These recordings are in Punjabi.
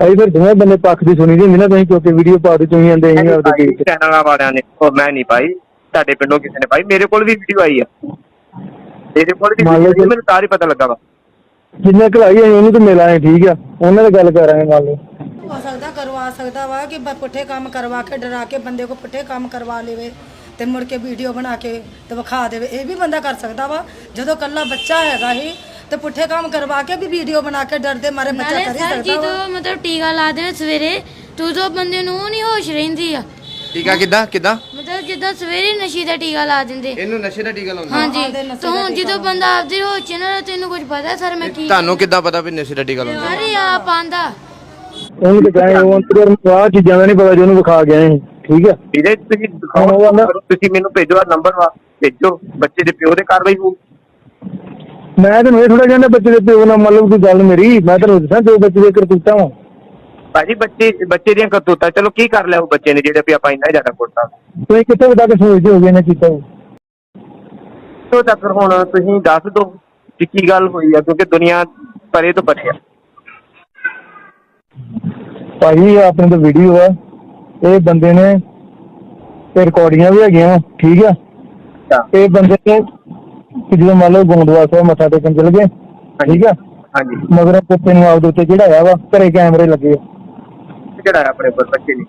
ਅਸੀਂ ਫਿਰ ਦੋਵੇਂ ਬੰਦੇ ਪੱਖ ਦੀ ਸੁਣੀ ਦੀ ਹੁੰਦੀ ਨਾ ਤੁਸੀਂ ਕਿਉਂਕਿ ਵੀਡੀਓ ਪਾ ਦੇ ਚੋਈ ਜਾਂਦੇ ਅਸੀਂ ਆਪਦੇ ਤੇ ਚੈਨਲਾਂ ਵਾਲਿਆਂ ਨੇ ਉਹ ਮੈਂ ਨਹੀਂ ਪਾਈ ਤੁਹਾਡੇ ਪਿੰਡੋਂ ਕਿਸੇ ਨੇ ਪਾਈ ਮੇਰੇ ਕੋਲ ਵੀ ਵੀਡੀਓ ਆਈ ਆ। ਮੇਰੇ ਕੋਲ ਵੀ ਮੰਨ ਲਓ video ਕਿ- ਮੈਨੂੰ ਤਾਂ ਹੀ ਪਤਾ ਲੱਗਾ ਵਾ। ਜਿੰਨੇ ਘਲਾਈ ਅਸੀਂ ਉਹਨੂੰ ਤੇ ਮਿਲਾਂਗੇ ਠੀਕ ਆ। ਉਹਨਾਂ ਨਾਲ ਗੱਲ ਕਰਾਂਗੇ ਮੰਨ ਲਓ। ਹੋ ਸਕਦਾ ਕਰਵਾ ਸਕਦਾ ਵਾ ਕਿ ਬ- ਪੁੱਠੇ ਕੰਮ ਕਰਵਾ ਕੇ ਡਰਾ ਕੇ ਬੰਦੇ ਕੋ ਪੁੱਠੇ ਕੰਮ ਕਰਵਾ ਲੇਵੇ ਤੇ ਮੁੜ ਕੇ ਵੀਡੀਓ ਬਣਾ ਕੇ ਤੇ ਵਿਖਾ ਦੇਵੇ। ਇਹ ਵੀ ਬੰਦਾ ਕਰ ਸਕਦਾ ਵਾ। ਜਦੋਂ ਕੱਲਾ ਬੱਚਾ ਹੈਗਾ ਹੀ ਤੇ ਪੁੱਠੇ ਕੰਮ ਕਰਵਾ ਕੇ ਵੀ ਵੀਡੀਓ ਬਣਾ ਕੇ ਡਰਦੇ ਮਾਰੇ ਬੱਚਾ ਨਾਲੇ ਕਰ ਹੀ ਸਰ ਸਕਦਾ ਵਾ। ਜਦੋਂ ਮਤਲਬ ਟੀਕਾ ਲਾ ਦੇਣ ਸਵੇਰੇ ਤੂੰ ਜੋ ਬੰਦੇ ਨੂੰ ਨਹੀਂ ਹੋਸ਼ ਰਹਿੰਦੀ ਆ। ਟੀਕਾ ਕਿੱਦਾਂ ਕਿੱਦਾਂ? ਮਤਲਬ ਜਿੱਦਾਂ ਸਵੇਰੇ ਨਸ਼ੇ ਦਾ ਟੀਕਾ ਲਾ ਦਿੰਦੇ। ਇਹਨੂੰ ਨਸ਼ੇ ਦਾ ਟੀਕਾ ਲਾਉਂਦੇ ਹਾਂਜੀ ਦੇ ਨਸ਼ੇ ਤਾਂ ਹੁਣ ਜਦੋਂ ਬੰਦਾ ਆਪਦੀ ਹੋਸ਼ ਚ ਨਾ ਤੈਨੂੰ ਕੁਝ ਪਤਾ ਸਰ ਮੈਂ ਕੀ ਤੁਹਾਨੂੰ ਕਿੱਦਾਂ ਪਤਾ ਵੀ ਨਸ਼ੇ ਦਾ ਟੀਕਾ ਲਾਉਂਦੇ ਅਰੇ ਆਪ ਆਂਦਾ। ਉਹਨੂੰ ਤੇ ਕਹੇ ਉਹ ਅੰਦਰ ਨੂੰ ਆਹ ਚੀਜ਼ਾਂ ਦਾ ਨਹੀਂ ਪਤਾ ਜੋ ਉਹਨੂੰ ਵਿਖਾ ਗਿਆ ਅਸੀਂ ਠੀਕ ਆ? ਵੀਰੇ ਤੁਸੀਂ ਦਿਖਾਓ ਹਾਂ, ਉਹ ਨਾ- ਤੁਸੀਂ ਮੈਨੂੰ ਭੇਜੋ ਆ ਨੰਬਰ ਵਾ ਭੇਜੋ ਬੱਚੇ ਦੇ ਪਿਓ ਦੇ ਕਾਰਵਾਈ ਹੋਊ। ਮੈਂ ਤੈਨੂੰ ਇਹ ਥੋੜਾ ਕਹਿੰਦਾ ਬੱਚੇ ਦੇ ਪਿਓ ਨਾਲ ਮੰਨ ਲਓ ਕੋਈ ਗੱਲ ਮੇਰੀ। ਮੈਂ ਤੈਨੂੰ ਦੱਸਾਂ ਜੋ ਬੱਚੇ ਦੇ ਕਰਤੂਤਾਂ ਵਾ। ਭਾਜੀ ਬੱਚੇ ਬੱਚੇ ਦੀਆਂ ਕਰਤੂਤਾਂ ਚਲੋ ਕੀ ਕਰ ਲਿਆ ਉਹ ਬੱਚੇ ਨੇ ਜਿਹੜੇ ਵੀ ਆਪਾਂ ਇੰਨਾ ਜ਼ਿਆਦਾ ਕੁੱਟਾ? ਤੁਸੀਂ ਕਿੱਥੇ ਤੱਕ ਸੋਚਦੇ ਹੋਗੇ ਨੇ ਕੀਤਾ? ਤੋਂ ਤੱਕ ਹੁਣ ਤੁਸੀਂ ਦੱਸ ਦਿਓ ਕਿ ਕੀ ਗੱਲ ਹੋਈ ਆ ਕਿਉਂਕਿ ਦੁਨੀਆ ਪਰੇ ਤੋਂ ਪਰੇ ਆ। ਭਾਈ ਆਪਣੇ ਤੋਂ ਵੀਡੀਓ ਆ। ਇਹ ਬੰਦੇ ਨੇ ਤੇ ਰਿਕਾਰਡਿੰਗਾਂ ਵੀ ਹੈਗੀਆਂ ਠੀਕ ਆ? ਇਹ ਬੰਦੇ ਨੇ ਕਿ ਜਦੋਂ ਮੰਨ ਲਓ ਗੋਂਦਵਾਲ ਸਾਹਿਬ ਮੱਥਾ ਟੇਕਣ ਚਲੇ ਗਏ ਠੀਕ ਆ? ਹਾਂਜੀ। ਮਗਰ ਕੁੱਤੇ ਨੂੰ ਆਪਦੇ ਉੱਤੇ ਚੜਾਇਆ ਵਾ ਘਰੇ ਕੈਮਰੇ ਲੱਗੇ ਆ। ਆਪਣੇ ਉੱਪਰ ਬੱਚੇ ਨੇ।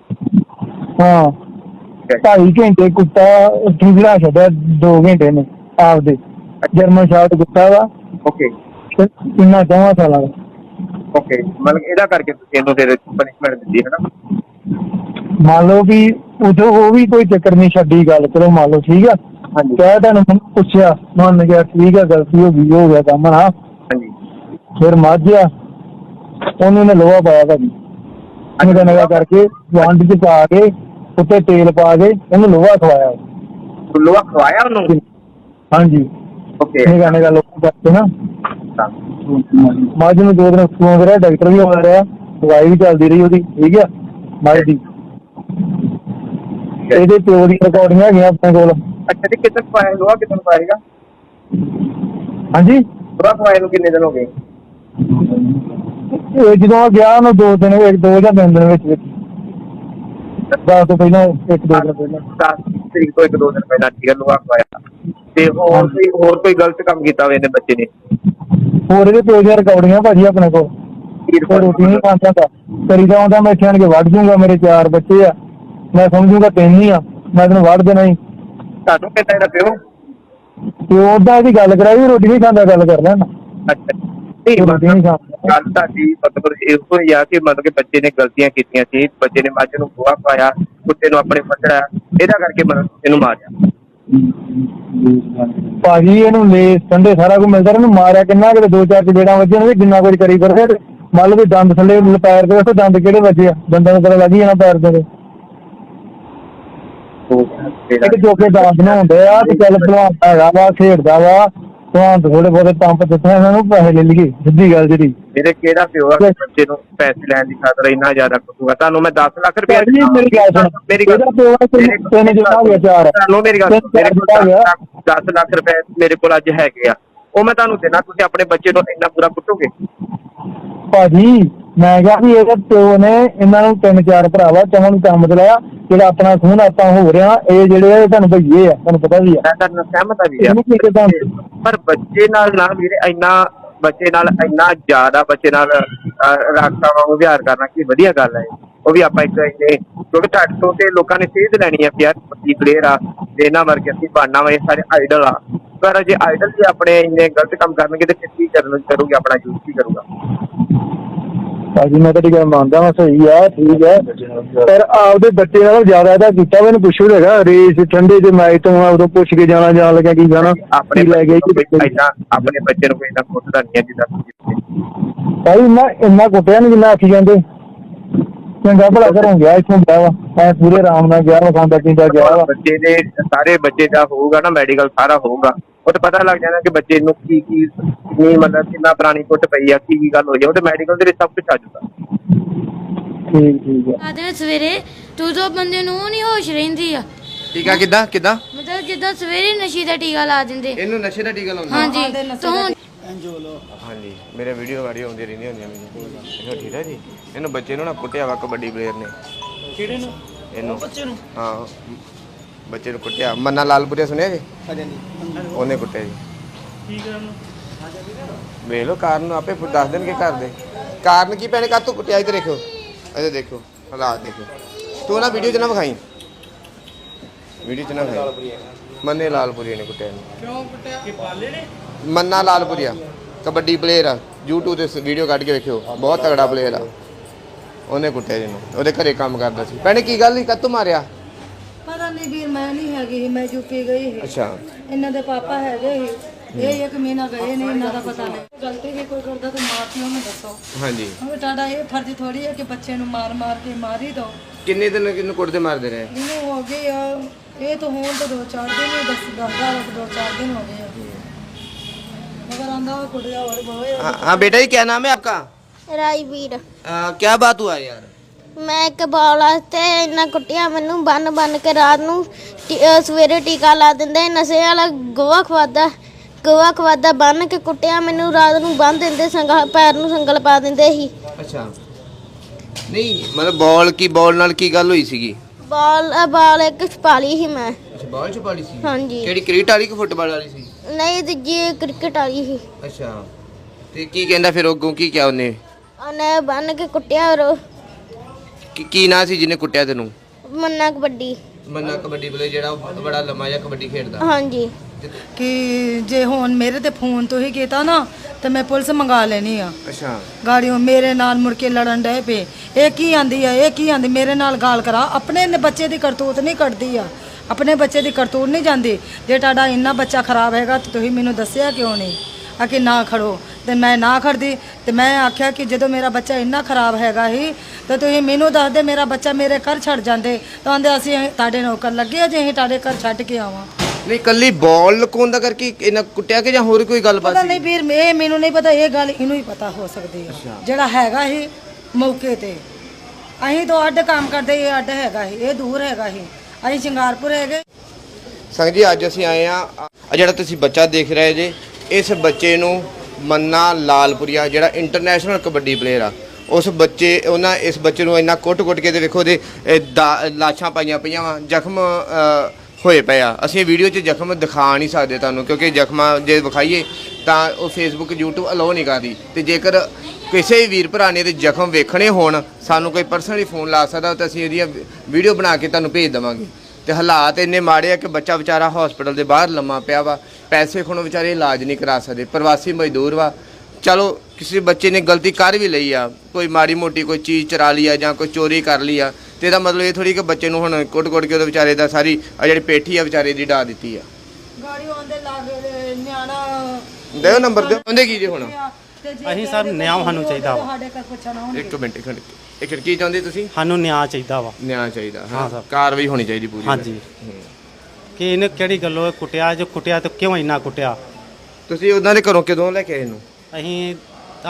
ਹਾਂ। ਠੀਕ ਹੈ। ਢਾਈ ਘੰਟੇ ਕੁੱਤਾ ਠੀਕੜਾ ਛੱਡਿਆ 2 ਘੰਟੇ ਨੇ ਆਪਦੇ। ਜਰਮਨ ਸ਼ਾਰਟ ਕੁੱਤਾ ਵਾ। ਓਕੇ। ਤੇ ਕਿੰਨਾ ਚਾਹਾਂ ਸਾਲਾਂ ਦਾ। ਓਕੇ। ਮਤਲਬ ਇਹਦਾ ਕਰਕੇ ਤੁਸੀਂ ਇਹਨੂੰ ਫਿਰ ਪਨਿਸ਼ਮੈਂਟ ਦਿੱਤੀ ਹੈ ਨਾ? ਮੰਨ ਲਓ ਵੀ ਉਦੋਂ ਉਹ ਵੀ ਕੋਈ ਚੱਕਰ ਨਹੀਂ ਛੱਡੀ ਗੱਲ ਚਲੋ ਮੰਨ ਲਓ ਠੀਕ ਆ? ਹਾਂਜੀ। ਕਹਿ ਤੁਹਾਨੂੰ ਮੈਨੂੰ ਪੁੱਛਿਆ ਮੰਨ ਗਿਆ ਠੀਕ ਆ ਗਲਤੀ ਹੋ ਗਈ ਹੋ ਗਿਆ ਕੰਮ ਨਾ। ਹਾਂਜੀ। ਫਿਰ ਮਾਝਿਆ ਉਹਨੂੰ ਨੇ ਲੋਹਾ ਪਾਇਆ ਭਾਜੀ। ਉਹਨੂੰ ਨਗਾ ਕਰਕੇ ਵੰਡ ਚ ਪਾ ਕੇ ਉੱਤੇ ਤੇਲ ਪਾ ਕੇ ਉਹਨੂੰ ਲੋਹਾ ਖਵਾਇਆ। ਲੋਹਾ ਖਵਾਇਆ ਉਹਨੂੰ? ਹਾਂਜੀ। ਓਕੇ। ਇਹ ਗਾਣੇ ਦਾ ਲੋਹਾ ਕਰਕੇ ਨਾ। ਮੱਝ ਨੂੰ ਦੋ ਦਿਨ ਸੌਂ ਰਿਹਾ ਡਾਕਟਰ ਵੀ ਆ ਰਿਹਾ ਦਵਾਈ ਵੀ ਚੱਲਦੀ ਰਹੀ ਉਹਦੀ ਠੀਕ ਆ ਮੱਝ ਦੀ। ਇਹਦੇ ਪਿਓ ਦੀ ਰਿਕਾਰਡਿੰਗ ਹੈਗੀਆਂ ਆਪਣੇ ਕੋਲ। ਅੱਛਾ ਤੇ ਕਿੰਨੇ ਖਵਾਇਆ ਲੋਹਾ ਕਿੰਨੇ ਖਵਾਏਗਾ ਹਾਂਜੀ? ਲੋਹਾ ਖਵਾਏ ਨੂੰ ਕਿੰਨੇ ਦਿਨ ਹੋ ਗਏ? ਇਹ ਜਦੋਂ ਗਿਆ ਉਹਨੂੰ ਦੋ ਦਿਨ ਇੱਕ ਦੋ ਜਾਂ ਤਿੰਨ ਦਿਨ ਵਿੱਚ ਵਿੱਚ। ਦਸ ਤੋਂ ਪਹਿਲਾਂ ਇੱਕ ਦੋ ਦਿਨ ਪਹਿਲਾਂ। 10 ਤਰੀਕ ਤੋਂ ਇੱਕ ਦੋ ਦਿਨ ਪਹਿਲਾਂ ਠੀਕ ਹੈ ਲੋਹਾ ਖਵਾਇਆ ਤੇ ਹੋਰ ਕੋਈ ਹੋਰ ਕੋਈ ਗਲਤ ਕੰਮ ਕੀਤਾ ਹੋਵੇ ਇਹਨੇ ਬੱਚੇ ਨੇ? ਹੋਰ ਇਹਦੇ ਪਿਓ ਦੀਆਂ ਰਿਕਾਰਡਿੰਗਾਂ ਭਾਜੀ ਆਪਣੇ ਕੋਲ। ਕੋਈ ਰੋਟੀ ਨਹੀਂ ਖਾਂਦਾ ਕਰੀਦਾ ਹੁੰਦਾ ਮੈਂ ਇੱਥੇ ਆਣ ਕੇ ਵੱਢ ਜੂੰਗਾ ਮੇਰੇ ਚਾਰ ਬੱਚੇ ਆ। ਮੈਂ ਸਮਝੂਗਾ ਤਿੰਨ ਹੀ ਆ ਮੈਂ ਤੈਨੂੰ ਵੱਢ ਦੇਣਾ ਹੀ। ਤੁਹਾਨੂੰ ਕਹਿੰਦਾ ਇਹਦਾ ਪਿਓ? ਤੇ ਉਹਦਾ ਇਹਦੀ ਗੱਲ ਕਰਾਈ ਰੋਟੀ ਨਹੀਂ ਖਾਂਦਾ ਗੱਲ ਕਰ ਲੈਣਾ। ਅੱਛਾ। ਨਹੀਂ ਰੋਟੀ ਨਹੀਂ ਮਤਲਬ ਖਾਂਦਾ ਗੱਲ ਤੁਹਾਡੀ ਮਤਲਬ ਇਹ ਹੋਈ ਆ ਕਿ ਮਤਲਬ ਕਿ ਬੱਚੇ ਨੇ ਗਲਤੀਆਂ ਕੀਤੀਆਂ ਸੀ ਬੱਚੇ ਨੇ ਮੱਝ ਨੂੰ ਗੋਹਾ ਪਾਇਆ ਕੁੱਤੇ ਨੂੰ ਆਪਣੇ ਫੜਿਆ ਇਹਦਾ ਕਰਕੇ ਮਤਲਬ ਇਹਨੂੰ ਮਾਰਿਆ ਭਾਜੀ ਇਹਨੂੰ ਲੈ ਸੰਡੇ ਸਾਰਾ ਕੁਝ ਮਿਲਦਾ ਇਹਨੂੰ ਮਾਰਿਆ ਕਿੰਨਾ ਕਿਤੇ ਦੋ ਚਾਰ ਚਪੇੜਾਂ ਵੱਜੀਆਂ ਨੇ ਜਿੰਨਾ ਕੁਝ ਕਰੀ ਤੇ ਮੰਨ ਲਓ ਵੀ ਦੰਦ ਥੱਲੇ ਪੈਰ ਦੇ ਉੱਤੇ ਦੰਦ ਕਿਹੜੇ ਵੱਜੇ ਆ? ਦੰਦਾਂ ਨੂੰ ਪਤਾ ਲੱਗ ਹੀ ਜਾਣਾ ਪੈਰ ਦੇ ਇੱਕ ਜੋਕੇ ਦੰਦ ਬਣਾਉਂਦੇ ਆ ਤੇ ਚੱਲ ਭਲਵਾਨ ਹੈਗਾ ਵਾ ਖੇਡਦਾ ਵਾ। ਭਲਵਾਨ ਥੋੜੇ ਬਹੁਤੇ ਪੰਪ ਦਿੱਤੇ ਇਹਨਾਂ ਨੂੰ ਪੈਸੇ ਲੈ ਲਈਏ ਸਿੱਧੀ ਗੱਲ ਜਿਹੜੀ। ਮੇਰੇ ਕਿਹੜਾ ਪਿਓ ਆ? ਕਿ ਬੱਚੇ ਨੂੰ ਪੈਸੇ ਲੈਣ ਦੀ ਖਾਤਰ ਇੰਨਾ ਜ਼ਿਆਦਾ ਕੁੱਟੂਗਾ। ਤੁਹਾਨੂੰ ਮੈਂ 10 ਲੱਖ ਰੁਪਏ ਭਾਜੀ ਮੇਰੀ ਗੱਲ ਸੁਣ। ਮੇਰੀ ਗੱਲ ਪਿਓ ਆ ਤਿੰਨ- ਜਿਹੜਾ ਹੋ ਗਿਆ ਚਾਰ। ਤੁਹਾਨੂੰ ਮੇਰੀ ਗੱਲ ਮੇਰੇ ਕੋਲ ਜਿਹੜਾ ਹੋ ਗਿਆ 10 ਲੱਖ ਰੁਪਏ ਮੇਰੇ ਕੋਲ ਅੱਜ ਹੈਗੇ ਆ। ਉਹ ਮੈਂ ਤੁਹਾਨੂੰ ਦੇਣਾ ਤੁਸੀਂ ਆਪਣੇ ਬੱਚੇ ਨੂੰ ਇੰਨਾ ਪੂਰਾ ਕੁੱਟੋਗੇ? ਭਾਜੀ ਮੈਂ ਕਿਹਾ ਵੀ ਇਹਦੇ ਪਿਓ ਨੇ ਇਹਨਾਂ ਨੂੰ ਤਿੰਨ ਚਾਰ ਭਰਾਵਾ ਚਵਾਂ ਨੂੰ ਕੰਮ ਦਿਲਾਇਆ ਜਿਹੜਾ ਆਪਣਾ ਖੂਨ ਆਪਾਂ ਹੋ ਰਿਹਾ ਇਹ ਜਿਹੜੇ ਇਹ ਤੁਹਾਨੂੰ ਭਈਏ ਆ ਤੁਹਾਨੂੰ ਪਤਾ ਵੀ ਆ। ਮੈਂ ਤੁਹਾਨੂੰ ਸਹਿਮਤ ਆ ਵੀ ਇਹਨੂੰ ਕੀ ਕਹਿੰਦਾ ਹੁੰਦਾ? ਪਰ ਬੱਚੇ ਨਾਲ ਨਾ ਵੀਰੇ ਇੰਨਾ ਬੱਚੇ ਨਾਲ ਇੰਨਾ ਜ਼ਿਆਦਾ ਬੱਚੇ ਨਾਲ ਰਾਖਤਾ ਵਾਂਗੂ ਵਿਹਾਰ ਕਰਨਾ ਕੀ ਵਧੀਆ ਗੱਲ ਹੈ। ਉਹ ਵੀ ਆਪਾਂ ਇੱਕ ਇੰਨੇ ਕਿਉਂਕਿ ਤੁਹਾਡੇ ਤੋਂ ਤੇ ਲੋਕਾਂ ਨੇ ਸੇਧ ਲੈਣੀ ਆ ਕਿ ਯਾਰ ਕੀ ਪਲੇਅਰ ਆ ਤੇ ਇਹਨਾਂ ਵਰਗੇ ਅਸੀਂ ਬਣਨਾ ਵਾ ਇਹ ਸਾਰੇ ਆਈਡਲ ਆ। ਪਰ ਜੇ ਆਈਡਲ ਵੀ ਆਪਣੇ ਇੰਨੇ ਗਲਤ ਕੰਮ ਕਰਨਗੇ ਤੇ ਫਿਰ ਕੀ ਕਰਨ ਕਰੂਗੇ ਆਪਣਾ ਯੂਜ਼ ਕੀ ਕਰੂਗਾ? ਭਾਜੀ ਮੈਂ ਤੁਹਾਡੀ ਗੱਲ ਮੰਨਦਾ ਹਾਂ ਸਹੀ ਆ ਠੀਕ ਹੈ ਪਰ ਆਪਦੇ ਬੱਚੇ ਨਾਲ ਜ਼ਿਆਦਾ ਇਹਦਾ ਕੀਤਾ ਇਹਨੂੰ ਪੁੱਛੋ ਹੈਗਾ ਰੇਸ ਠੰਡੇ ਦੇ ਮੈਚ ਤੋਂ ਆ ਉਦੋਂ ਪੁੱਛ ਕੇ ਜਾਣਾ ਜਾਣ ਲੱਗਿਆ ਕੀ ਜਾਣਾ ਆਪਣੇ ਕੀ ਲੈ ਗਏ ਕੋਈ ਇੰਨਾ ਆਪਣੇ ਬੱਚੇ ਨੂੰ ਕੋਈ ਇੰਨਾ ਕੁੱਟਦਾ ਨਹੀਂ ਜਿੱਦਾਂ। ਭਾਈ ਮੈਂ ਇੰਨਾ ਕੁੱਟਿਆ ਨਹੀਂ ਜਿੰਨਾ ਆਖੀ ਜਾਂਦੇ। ਚੰਗਾ ਭਲਾ ਘਰੋਂ ਗਿਆ ਇੱਥੋਂ ਗਿਆ ਵਾ। ਮੈਂ ਪੂਰੇ ਆਰਾਮ ਨਾਲ ਗਿਆ ਵਾ ਖਾਂਦਾ ਪੀਂਦਾ ਗਿਆ ਵਾ। ਬੱਚੇ ਦੇ ਸਾਰੇ ਬੱਚੇ ਦਾ ਹੋਊਗਾ ਨਾ ਮੈਡੀਕਲ ਸਾਰਾ ਹੋਊਗਾ। ਉਹ ਤੇ ਪਤਾ ਲੱਗ ਜਾਣਾ ਕਿ ਬੱਚੇ ਨੂੰ ਕੀ ਕੀ ਕਿੰਨੀ ਮਤਲਬ ਕਿੰਨਾ ਪੁਰਾਣੀ ਕੁੱਟ ਪਈ ਆ ਕੀ ਕੀ ਗੱਲ ਹੋਈ ਆ। ਉਹ ਤੇ ਮੈਡੀਕਲ ਦੇ ਵਿੱਚ ਸਭ ਕੁਝ ਆ ਜਾਊਗਾ ਠੀਕ ਠੀਕ ਹੈ ਦੇਣ ਸਵੇਰੇ ਤੂੰ ਜੋ ਬੰਦੇ ਨੂੰ ਨਹੀਂ ਹੋਸ਼ ਰਹਿੰਦੀ ਆ। ਟੀਕਾ ਕਿੱਦਾਂ ਕਿੱਦਾਂ? ਮਤਲਬ ਜਿੱਦਾਂ ਸਵੇਰੇ ਨਸ਼ੇ ਦਾ ਟੀਕਾ ਲਾ ਦਿੰਦੇ। ਇਹਨੂੰ ਨਸ਼ੇ ਦਾ ਟੀਕਾ ਲਾਉਂਦੇ ਹਾਂਜੀ। ਤਾਂ ਹਾਂਜੀ ਮੇਰੇ ਵੀਡੀਓ ਵਾੜੀ ਆਉਂਦੀ ਰਹਿੰਦੀ ਹੁੰਦੀਆਂ ਮੈਨੂੰ। ਇਹੋ ਠੀਕ ਹੈ ਜੀ? ਇਹਨੂੰ ਬੱਚੇ ਨੂੰ ਨਾ ਕੁੱਟਿਆ ਵਾ ਕਬੱਡੀ ਪਲੇਅਰ ਨੇ। ਕਿਹੜੇ ਨੂੰ? ਇਹਨੂੰ। ਬੱਚੇ ਨੂੰ? ਹਾਂ। ਬੱਚੇ ਨੂੰ ਕੁੱਟਿਆ। ਮੰਨਾ ਲਾਲਪੁਰੀਆ ਸੁਣਿਆ ਜੀ? ਨਹੀਂ ਉਹਨੇ ਕੁੱਟਿਆ ਜੀ। ਕੀ ਕਰਨ ਵੇਖ ਲਓ ਕਾਰਨ ਨੂੰ ਆਪੇ ਦੱਸ ਦੇਣਗੇ ਘਰ ਦੇ। ਕਾਰਨ ਕੀ ਭੈਣੇ ਕਾ ਤੂੰ ਕੁੱਟਿਆ ਇੱਧਰ ਦੇਖੋ ਇੱਧਰ ਦੇਖੋ ਹਾਲਾਤ ਦੇਖੋ ਤੂੰ ਨਾ ਵੀਡੀਓ 'ਚ ਨਾ ਵਿਖਾਈ। ਵੀਡੀਓ 'ਚ ਨਾ ਵਿਖਾਈ। ਮੰਨੇ ਲਾਲਪੁਰੀਆ ਨੇ ਕੁੱਟਿਆ ਕਿਉਂ ਕੁੱਟਿਆ? ਕਿ ਪਾਲੇ ਨੇ? ਮੰਨਾ ਲਾਲਪੁਰੀਆ। ਕਬੱਡੀ ਪਲੇਅਰ ਆ। YouTube ਤੇ ਵੀਡੀਓ ਕੱਢ ਕੇ ਵੇਖਿਓ। ਬਹੁਤ ਤਗੜਾ ਪਲੇਅਰ ਆ। ਉਹਨੇ ਕੁੱਟਿਆ ਜਿਹਨੂੰ ਉਹਦੇ ਘਰੇ ਕੰਮ ਕਰਦਾ ਸੀ। ਭੈਣੇ ਕੀ ਗੱਲ ਨਹੀਂ ਕੱਤੋਂ ਮਾਰਿਆ? ਨਹੀਂ ਵੀਰ ਮੈਂ ਨਹੀਂ ਹੈਗੀ ਸੀ, ਮੈਂ ਯੂਪੀ ਗਈ ਸੀ ਅੱਛਾ ਇਹਨਾਂ ਦੇ ਪਾਪਾ ਹੈਗੇ ਸੀ ਇਹ ਇੱਕ ਮਹੀਨਾ ਗਏ ਨਹੀਂ ਇਹਨਾਂ ਦਾ ਪਤਾ ਨਹੀਂ ਗਲਤੀ ਵੀ ਕੋਈ ਕਰਦਾ ਤਾਂ ਮਾਂ ਪਿਓ ਨੂੰ ਦੱਸੋ ਹਾਂਜੀ ਹੁਣ ਤੁਹਾਡਾ ਇਹ ਫਰਜ਼ ਥੋੜੀ ਹੈ ਕਿ ਬੱਚੇ ਨੂੰ ਮਾਰ ਮਾਰ ਕੇ ਮਾਰ ਹੀ ਦੋ ਕਿੰਨੇ ਦਿਨ ਕਿੰਨੂੰ ਕੁੱਟਦੇ ਮਾਰਦੇ ਰਹੇ ਇਹਨੂੰ ਹੋ ਗਏ ਆ ਇਹ ਤਾਂ ਹੋਣ ਤੋਂ ਦੋ ਚਾਰ ਦਿਨ ਹੀ ਦੱਸ ਦੱਸਦਾ ਵਾ ਕਿ ਦੋ ਚਾਰ ਦਿਨ ਹੋ ਗਏ ਆ ਮਗਰ ਆਂਦਾ ਉਹ ਕੁੜੀਆ ਹੋਰ ਬਹੁਤ हाँ हाँ बेटा ये क्या नाम है आपका ਰਾਜਵੀਰ आ, क्या बात हुआ यार ਮੈਂ ਇੱਕ ਬਾਲ ਵਾਸਤੇ ਇੰਨਾ ਕੁੱਟਿਆ ਮੈਨੂੰ ਬੰਨ ਬੰਨ ਕੇ ਰਾਤ ਨੂੰ ਸਵੇਰੇ ਟੀਕਾ ਲਾ ਦਿੰਦੇ ਨਸ਼ੇ ਵਾਲਾ ਗੋਆ ਖਵਾਦਾ ਗੋਆ ਖਵਾਦਾ ਬੰਨ ਕੇ ਕੁੱਟਿਆ ਮੈਨੂੰ ਰਾਤ ਨੂੰ ਬੰਨ ਦਿੰਦੇ ਸੰਗਲ ਪੈਰ ਨੂੰ ਸੰਗਲ ਪਾ ਦਿੰਦੇ ਸੀ। ਅੱਛਾ। ਨਹੀਂ ਮਤਲਬ ਬਾਲ ਕੀ ਬਾਲ ਨਾਲ ਕੀ ਗੱਲ ਹੋਈ ਸੀਗੀ? ਬਾਲ ਅਹ ਬਾਲ ਇੱਕ ਛਪਾ ਸੀ ਮੈਂ। ਅੱਛਾ ਬਾਲ ਚ ਸੀ? ਹਾਂਜੀ। ਕਿਹੜੀ ਕ੍ਰਿਕਟ ਵਾਲੀ ਕਿ ਫੁੱਟਬਾਲ ਵਾਲੀ ਸੀ? ਨਹੀਂ ਦੂਜੀ ਕ੍ਰਿਕਟ ਵਾਲੀ ਸੀ। ਅੱਛਾ। ਤੇ ਕੀ ਕਹਿੰਦਾ ਫਿਰ ਅੱਗੋਂ ਕੀ ਕਿਹਾ ਉਹਨੇ? ਬੰਨ ਕੇ ਕੁੱਟਿਆ ਕੀ ਕੀ ਨਾਂ ਸੀ ਜਿਹਨੇ ਕੁੱਟਿਆ ਤੈਨੂੰ? ਮੰਨਾ ਕਬੱਡੀ। ਮੰਨਾ ਕਬੱਡੀ ਪਲੇ ਜਿਹੜਾ ਉਹ ਬੜਾ ਲੰਮਾ ਜਿਹਾ ਕਬੱਡੀ ਖੇਡਦਾ। ਹਾਂਜੀ। ਕਿ ਜੇ ਹੁਣ ਮੇਰੇ ਤੇ ਫੋਨ ਤੋਂ ਹੀ ਕੀਤਾ ਨਾ ਤੇ ਮੈਂ ਪੁਲਿਸ ਮੰਗਾ ਲੈਣੀ ਆ। ਅੱਛਾ। ਗਾੜੀਆਂ ਮੇਰੇ ਨਾਲ ਮੁੜ ਕੇ ਲੜਨ ਡਏ ਪਏ। ਇਹ ਕੀ ਆਂਦੀ ਆ ਇਹ ਕੀ ਆਂਦੀ? ਮੇਰੇ ਨਾਲ ਗਾਲ ਕਰਾ। ਆਪਣੇ ਨੇ ਬੱਚੇ ਦੀ ਕਰਤੂਤ ਨਹੀਂ ਕੱਢਦੀ ਆ। ਆਪਣੇ ਬੱਚੇ ਦੀ ਕਰਤੂਤ ਨਹੀਂ ਜਾਂਦੀ। ਜੇ ਤੁਹਾਡਾ ਇੰਨਾ ਬੱਚਾ ਖਰਾਬ ਹੈਗਾ ਤੇ ਤੁਸੀਂ ਮੈਨੂੰ ਦੱਸਿਆ ਕਿਉਂ ਨਹੀਂ? ਆ ਕਿ ਨਾ ਖੜੋ। ਤੇ ਮੈਂ ਨਾ ਖੜਦੀ ਤੇ ਮੈਂ ਆਖਿਆ ਕਿ ਜਦੋਂ ਮੇਰਾ ਬੱਚਾ ਇੰਨਾ ਖਰਾਬ ਹੈਗਾ ਹੀ ਤੇ ਤੁਸੀਂ ਮੈਨੂੰ ਦੱਸਦੇ ਮੇਰਾ ਬੱਚਾ ਮੇਰੇ ਘਰ ਛੱਡ ਜਾਂਦੇ। ਤਾਂ ਆਂਦੇ ਅਸੀਂ ਤੁਹਾਡੇ ਨੌਕਰ ਲੱਗੇ ਜੇ ਅਸੀਂ ਤੁਹਾਡੇ ਘਰ ਛੱਡ ਕੇ ਆਵਾਂ। ਨਹੀਂ ਕੱਲੀ ਬਾਲ ਲਕੋਣ ਦਾ ਕਰਕੇ ਇਹਨਾਂ ਕੁੱਟਿਆ ਕਿ ਜਾਂ ਹੋਰ ਕੋਈ ਗੱਲਬਾਤ ਪਤਾ ਸੀ? ਨਹੀਂ ਵੀਰ ਇਹ ਮੈਨੂੰ ਨਹੀਂ ਪਤਾ ਇਹ ਗੱਲ ਇਹਨੂੰ ਹੀ ਪਤਾ ਹੋ ਸਕਦੀ ਹੈ ਜਿਹੜਾ ਹੈਗਾ ਹੀ ਮੌਕੇ ਤੇ। ਅਸੀਂ ਤਾਂ ਅੱਡ ਕੰਮ ਕਰਦੇ ਇਹ ਅੱਡ ਹੈਗਾ ਹੀ ਇਹ ਦੂਰ ਹੈਗਾ ਹੀ ਅਸੀਂ ਸ਼ਿੰਗਾਰਪੁਰ ਹੈਗੇ। ਸੰਗ ਜੀ ਅੱਜ ਅਸੀਂ ਆਏ ਆ ਆ ਜਿਹੜਾ ਤੁਸੀਂ ਬੱਚਾ ਦੇਖ ਰਹੇ ਜੇ ਇਸ ਬੱਚੇ ਨੂੰ ਮੰਨਾ ਲਾਲਪੁਰੀਆ ਜਿਹੜਾ ਇੰਟਰਨੈਸ਼ਨਲ ਕਬੱਡੀ ਪਲੇਅਰ ਆ। ਉਸ ਬੱਚੇ, ਉਹਨਾਂ ਇਸ ਬੱਚੇ ਨੂੰ ਇੰਨਾ ਕੁੱਟ-ਕੁੱਟ ਕੇ ਤੇ ਵੇਖੋ ਉਹਦੇ ਦਾ- ਲਾਸ਼ਾਂ ਪਾਈਆਂ ਪਈਆਂ ਵਾ, ਜ਼ਖਮ ਹੋਏ ਪਏ ਆ। ਅਸੀਂ ਵੀਡੀਓ 'ਚ ਜ਼ਖਮ ਦਿਖਾ ਨਹੀਂ ਸਕਦੇ ਤੁਹਾਨੂੰ, ਕਿਉਂਕਿ ਜ਼ਖਮਾਂ ਜੇ ਵਿਖਾਈਏ ਤਾਂ ਉਹ ਫੇਸਬੁੱਕ YouTube ਅਲਾਉ ਨਹੀਂ ਕਰਦੀ। ਤੇ ਜੇਕਰ ਕਿਸੇ ਵੀ ਵੀਰ ਭਰਾ ਨੇ ਤੇ ਜ਼ਖਮ ਵੇਖਣੇ ਹੋਣ, ਸਾਨੂੰ ਕੋਈ ਪਰਸਨਲੀ ਫੋਨ ਲਾ ਸਕਦਾ, ਤਾਂ ਅਸੀਂ ਇਹਦੀਆਂ ਵੀਡੀਓ ਬਣਾ ਕੇ ਤੁਹਾਨੂੰ ਭੇਜ ਦੇਵਾਂਗੇ। ਤੇ ਹਾਲਾਤ ਇੰਨੇ ਮਾੜੇ ਆ ਕਿ ਬੱਚਾ ਵਿਚਾਰਾ ਹਸਪੀਟਲ ਦੇ ਬਾਹਰ ਲੰਮਾ ਪਿਆ ਵਾ, ਪੈਸੇ ਖੋਣੋਂ ਵਿਚਾਰੇ ਇਲਾਜ ਨਹੀਂ ਕਰਾ ਸਕਦੇ, ਪ੍ਰਵਾਸੀ ਮਜ਼ਦੂਰ ਵਾ। ਚਲੋ ਕਿਸੇ ਬੱਚੇ ਨੇ ਗਲਤੀ ਕਰ ਵੀ ਲਈ ਆ ਕੋਈ ਮਾੜੀ ਮੋਟੀ ਕੋਈ ਚੀਜ਼ ਚਰਾ ਲਈ ਆ ਜਾਂ ਕੋਈ ਚੋਰੀ ਕਰ ਲਈ ਆ ਤੇ ਇਹਦਾ ਮਤਲਬ ਇਹ ਥੋੜੀ ਕਿ ਬੱਚੇ ਨੂੰ ਹੁਣ ਕੁੱਟ-ਕੁੱਟ ਕੇ ਉਹਦੇ ਵਿਚਾਰੇ ਦਾ ਸਾਰੀ ਆ ਜਿਹੜੀ ਪੇਠੀ ਆ ਵਿਚਾਰੇ ਦੀ ਢਾ ਦਿੱਤੀ ਆ। ਗਾੜੀ ਆਉਂਦੇ ਲਾਗੇ ਨਿਆਣਾ ਦਿਓ ਨੰਬਰ ਦਿਓ। ਉਹਦੇ ਕੀ ਜੇ ਹੁਣ? ਅਸੀਂ ਸਰ ਨਿਆਂ ਸਾਨੂੰ ਚਾਹੀਦਾ ਵਾ। ਸਾਡੇ ਘਰ ਪੁੱਛਣਾ ਹੁਣ ਇੱਕ ਮਿੰਟ ਇੱਕ ਮਿੰਟ। ਇੱਕ ਕੀ ਚਾਹੁੰਦੇ ਤੁਸੀਂ? ਸਾਨੂੰ ਨਿਆਂ ਚਾਹੀਦਾ ਵਾ। ਨਿਆਂ ਚਾਹੀਦਾ ਹਾਂ। ਸਰ। ਕਾਰਵਾਈ ਹੋਣੀ ਚਾਹੀਦੀ ਪੂਰੀ। ਹਾਂਜੀ। ਕਿ ਇਹਨੇ ਕਿਹੜੀ ਗੱਲੋਂ ਇਹ ਕੁੱਟਿਆ ਜੋ ਕੁੱਟਿਆ ਤੇ ਕਿਉਂ ਇੰਨਾ ਕੁੱਟਿਆ? ਤੁਸੀਂ ਉਹਨਾਂ ਦੇ ਘਰੋਂ ਕਦੋਂ ਲੈ ਕੇ ਆਏ ਇਹਨੂੰ? ਅਸੀਂ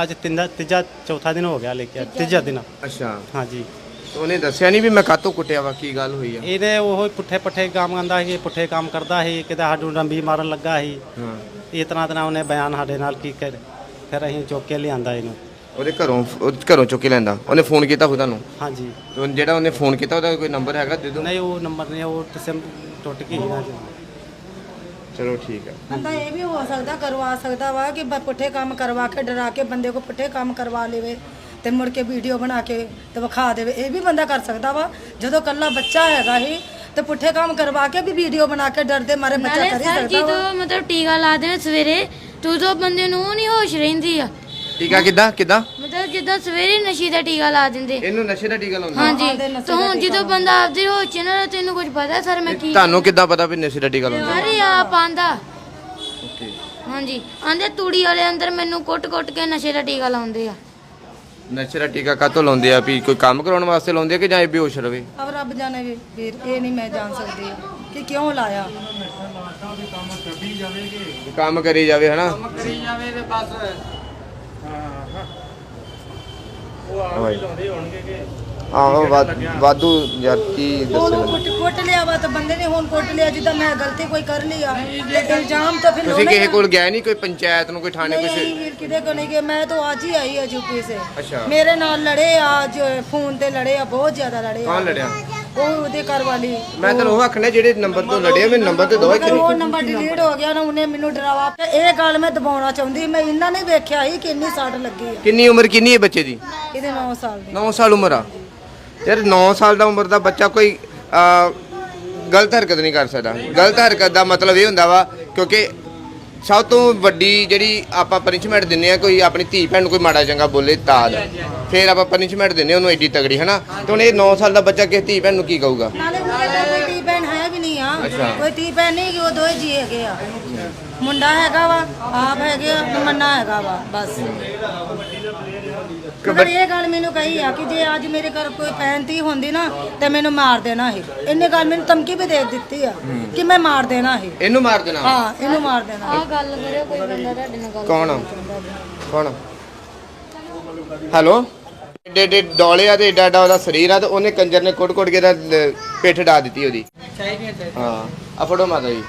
ਅੱਜ ਤਿੰਨ ਤੀਜਾ ਚੌਥਾ ਦਿਨ ਹੋ ਗਿਆ ਲੈ ਕੇ ਤੀਜਾ ਦਿਨ। ਅੱਛਾ। ਹਾਂਜੀ। ਉਹਨੇ ਦੱਸਿਆ ਨਹੀਂ ਵੀ ਮੈਂ ਕਾਤੋਂ ਕੁੱਟਿਆ ਵਾ ਕੀ ਗੱਲ ਹੋਈ ਆ? ਇਹਦੇ ਉਹ ਪੁੱਠੇ ਪੱਠੇ ਕੰਮ ਕਰਦਾ ਸੀ ਪੁੱਠੇ ਕੰਮ ਕਰਦਾ ਸੀ ਕਿਤੇ ਸਾਨੂੰ ਰੰਬੀ ਮਾਰਨ ਲੱਗਾ ਸੀ। ਹਾਂ। ਇਸ ਤਰ੍ਹਾਂ ਤਰ੍ਹਾਂ ਉਹਨੇ ਬਿਆਨ ਸਾਡੇ ਨਾਲ ਕੀ ਕਰ ਫਿਰ ਅਸੀਂ ਚੁੱਕ ਕੇ ਲਿਆਂਦਾ ਇਹਨੂੰ। ਉਹਦੇ ਘਰੋਂ ਉਹ ਘਰੋਂ ਚੁੱਕ ਕੇ ਲੈਂਦਾ ਉਹਨੇ ਫੋਨ ਕੀਤਾ ਹੋ ਤੁਹਾਨੂੰ ਹਾਂਜੀ। ਤੇ ਜਿਹੜਾ ਉਹਨੇ ਫੋਨ ਕੀਤਾ ਉਹਦਾ ਕੋਈ ਨੰਬਰ ਹੈਗਾ ਦੇ ਦਿਓ? ਨਹੀਂ ਉਹ ਨੰਬਰ ਨਹੀਂ ਉਹ ਟੁੱਟ ਗਈ ਸੀ ਨਾ ਜੀ। ਚਲੋ ਠੀਕ ਹੈ ਬੰਦਾ ਇਹ ਵੀ ਹੋ ਸਕਦਾ ਕਰਵਾ ਸਕਦਾ ਵਾ ਕਿ ਬ- ਪੁੱਠੇ ਕੰਮ ਕਰਵਾ ਕੇ ਡਰਾ ਕੇ ਬੰਦੇ ਕੋ ਪੁੱਠੇ ਕੰਮ ਕਰਵਾ ਲੇਵੇ ਤੇ ਮੁੜ ਕੇ ਵੀਡੀਓ ਬਣਾ ਕੇ ਤੇ ਵਿਖਾ ਦੇਵੇ। ਇਹ ਵੀ ਬੰਦਾ ਕਰ ਸਕਦਾ ਵਾ। ਜਦੋਂ ਕੱਲਾ ਬੱਚਾ ਹੈਗਾ ਹੀ ਤੇ ਪੁੱਠੇ ਕੰਮ ਕਰਵਾ ਕੇ ਵੀ ਵੀਡੀਓ ਬਣਾ ਕੇ ਡਰਦੇ ਮਾਰੇ ਬੱਚਾ ਨਾਲੇ ਕਰ ਹੀ ਸਰ ਸਕਦਾ ਵਾ। ਜਦੋਂ ਮਤਲਬ ਟੀਕਾ ਲਾ ਦੇਣ ਸਵੇਰੇ ਤੂੰ ਤੋਂ ਬੰਦੇ ਨੂੰ ਨਹੀਂ ਹੋਸ਼ ਰਹਿੰਦੀ ਆ। ਟੀਕਾ ਕਿੱਦਾਂ ਕਿੱਦਾਂ? ਮਤਲਬ ਜਿੱਦਾਂ ਸਵੇਰੇ ਨਸ਼ੇ ਦਾ ਟੀਕਾ ਲਾ ਦਿੰਦੇ। ਇਹਨੂੰ ਨਸ਼ੇ ਦਾ ਟੀਕਾ ਲਾਉਂਦਾ? ਹਾਂਜੀ। ਤੇ ਹੁਣ ਜਦੋਂ ਬੰਦਾ ਆਪਦੀ ਹੋਸ਼ ਚ ਨਾ ਤੈਨੂੰ ਕੁਝ ਪਤਾ ਸਰ ਮੈਂ ਕੀ ਤੁਹਾਨੂੰ ਕਿੱਦਾਂ ਪਤਾ ਵੀ ਨਸ਼ੇ ਦਾ ਟੀਕਾ ਲਾਉਂਦਾ? ਅਰੇ ਆਪ ਆਂਦਾ। ਓਕੇ। ਹਾਂਜੀ। ਆਂਦੇ ਤੂੜੀ ਵਾਲੇ ਅੰਦਰ ਮੈਨੂੰ ਕੁੱਟ-ਕੁੱਟ ਕੇ ਨਸ਼ੇ ਦਾ ਟੀਕਾ ਲਾਉਂਦੇ ਆ। ਨਸ਼ੇ ਦਾ ਟੀਕਾ ਕਾਤੋਂ ਲਾਉਂਦੇ ਆ? ਵੀ ਕੋਈ ਕੰਮ ਕਰਾਉਣ ਵਾਸਤੇ ਲਾਉਂਦੇ ਆ ਕਿ ਜਾਂ ਇਹ ਬੇਹੋਸ਼ ਰਵੇ? ਅਬ ਰੱਬ ਜਾਣੇ ਵੀ ਵੀਰ ਇਹ ਨਹੀਂ ਮੈਂ ਜਾਣ ਸਕਦੀ ਕਿ ਕਿਉਂ ਲਾਇਆ। ਕੰਮ ਕਰੀ ਜਾਵੇ ਹਨਾ? ਉਹ ਆਪ ਹੀ ਲਾਉਂਦੇ ਹੋਣਗੇ ਕਿ ਆਹੋ ਵਾਧੂ ਕੀ ਉਹਨੂੰ ਦੱਸੋ ਕੁੱਟ ਕੁੱਟ ਲਿਆ ਵਾ ਤਾਂ ਬੰਦੇ ਨੇ ਹੁਣ ਕੁੱਟ ਲਿਆ ਜਿੱਦਾਂ ਮੈਂ ਗਲਤੀ ਕੋਈ ਕਰ ਲਈ ਆ। ਤੇ ਇਲਜ਼ਾਮ ਤਾਂ ਫਿਰ ਤੁਸੀਂ ਕਿਸੇ ਕੋਲ ਗਏ ਨਹੀਂ ਕੋਈ ਪੰਚਾਇਤ ਨੂੰ ਕੋਈ ਥਾਣੇ नहीं ਕੁਛ ਵੀਰ ਕਿਤੇ ਕੋ ਨਹੀਂ ਗਏ। ਮੈਂ ਤਾਂ ਅੱਜ ਹੀ ਆਈ ਹਾਂ ਯੂਪੀ ਸੇ ਅੱਛਾ। ਮੇਰੇ ਨਾਲ ਲੜੇ ਅੱਜ ਫੋਨ ਤੇ ਲੜੇ ਆ ਬਹੁਤ ਜ਼ਿਆਦਾ ਲੜੇ ਆ। ਕੌਣ ਲੜਿਆ? ਉਹ ਉਹਦੇ ਘਰ ਵਾਲੀ। ਮੈਂ ਤਾਂ ਉਹ ਆਖਣਾ ਜਿਹੜੇ ਨੰਬਰ ਤੋਂ ਲੜੇ ਆ, ਮੈਨੂੰ ਨੰਬਰ ਤੇ ਦਿਓ ਮਗਰ ਇੱਥੇ ਉਹ ਨੰਬਰ ਡਿਲੀਟ ਹੋ ਗਿਆ ਨਾ ਉਹਨੇ ਮੈਨੂੰ ਡਰਾਵਾ ਤੇ ਇਹ ਗੱਲ ਮੈਂ ਦਬਾਉਣਾ ਚਾਹੁੰਦੀ ਮੈਂ ਇਹਨਾਂ ਨੇ ਵੇਖਿਆ ਹੀ ਕਿੰਨੀ ਸੱਟ ਲੱਗੀ ਆ। ਕਿੰਨੀ ਉਮਰ ਕਿੰਨੀ ਹੈ ਬੱਚੇ ਦੀ? ਇਹਦੇ 9 ਸਾਲ ਦੀ। 9 ਸਾਲ ਉਮਰ ਆ। ਯਾਰ 9 ਸਾਲ ਦਾ ਉਮਰ ਦਾ ਬੱਚਾ ਕੋਈ ਅਹ, ਗਲਤ ਹਰਕਤ ਨਹੀਂ ਕਰ ਸਕਦਾ। ਗਲਤ ਹਰਕਤ ਦਾ ਮਤਲਬ ਇਹ ਹੁੰਦਾ ਵਾ ਕਿਉਂਕਿ ਸਭ ਤੋਂ ਵੱਡੀ ਜਿਹੜੀ ਆਪਾਂ ਪਨਿਸ਼ਮੈਂਟ ਦਿੰਨੇ ਆ ਕੋਈ ਆਪਣੀ ਧੀ ਭੈਣ ਨੂੰ ਕੋਈ ਮਾੜਾ ਚੰਗਾ ਬੋਲੇ ਤਾਂ ਫਿਰ ਆਪਾਂ ਪਨਿਸ਼ਮੈਂਟ ਦਿੰਨੇ ਉਹਨੂੰ ਐਡੀ ਤਗੜੀ ਹਨਾ? ਤੇ ਹੁਣ ਇਹ 9 ਸਾਲ ਦਾ ਬੱਚਾ ਕਿਸੇ ਧੀ ਭੈਣ ਨੂੰ ਕੀ ਕਹੂਗਾ? ਨਾਲੇ ਉਹਦੇ ਤਾਂ ਕੋਈ ਟੀ ਭੈਣ ਹੈ ਵੀ ਨਹੀਂ ਆ। ਅੱਛਾ। ਕੋਈ ਟੀ ਭੈਣ ਨਹੀਂ ਕਿ ਉਹ ਦੋਏ ਜੀ ਹੈਗੇ ਆ। ਮੁੰਡਾ ਹੈਗਾ ਵਾ ਆਪ ਹੈਗੇ ਆ ਮੰਨਾ ਹੈਗਾ ਵਾ ਬਸ। ਮਗਰ ਇਹ ਗੱਲ ਮੈਨੂੰ ਕਹੀ ਆ ਕਿ ਜੇ ਅੱਜ ਮੇਰੇ ਘਰ ਕੋਈ ਧੀ ਹੁੰਦੀ ਨਾ ਤੇ ਮੈਨੂੰ ਮਾਰ ਦੇਣਾ ਸੀ ਇਹਨੇ ਗੱਲ ਮੈਨੂੰ ਧਮਕੀ ਵੀ ਦੇ ਦਿੱਤੀ ਆ ਕਿ ਮੈਂ ਮਾਰ ਦੇਣਾ ਸੀ ਇਹਨੂੰ ਮਾਰ ਦੇਣਾ? ਹਾਂ ਇਹਨੂੰ ਮਾਰ ਦੇਣਾ। ਆਹ ਗੱਲ ਕਰਿਓ ਕੋਈ ਬੰਦਾ ਤੁਹਾਡੇ ਨਾਲ ਗੱਲ ਕੌਣ ਆ? ਕੌਣ ਹੈਲੋ? ਏਡੇ ਏਡੇ ਡੋਲੇ ਆ ਤੇ ਏਡਾ ਏਡਾ ਉਹਦਾ ਸਰੀਰ ਆ ਤੇ ਉਹਨੇ ਕੰਜਰ ਨੇ ਕੁੱਟ ਕੁੱਟ ਕੇ ਦਾ ਪਿੱਠ ਡਾ ਦਿੱਤੀ ਉਹਦੀ। ਹਾਂ ਆ ਫੜੋ ਮਾਤਾ ਜੀ।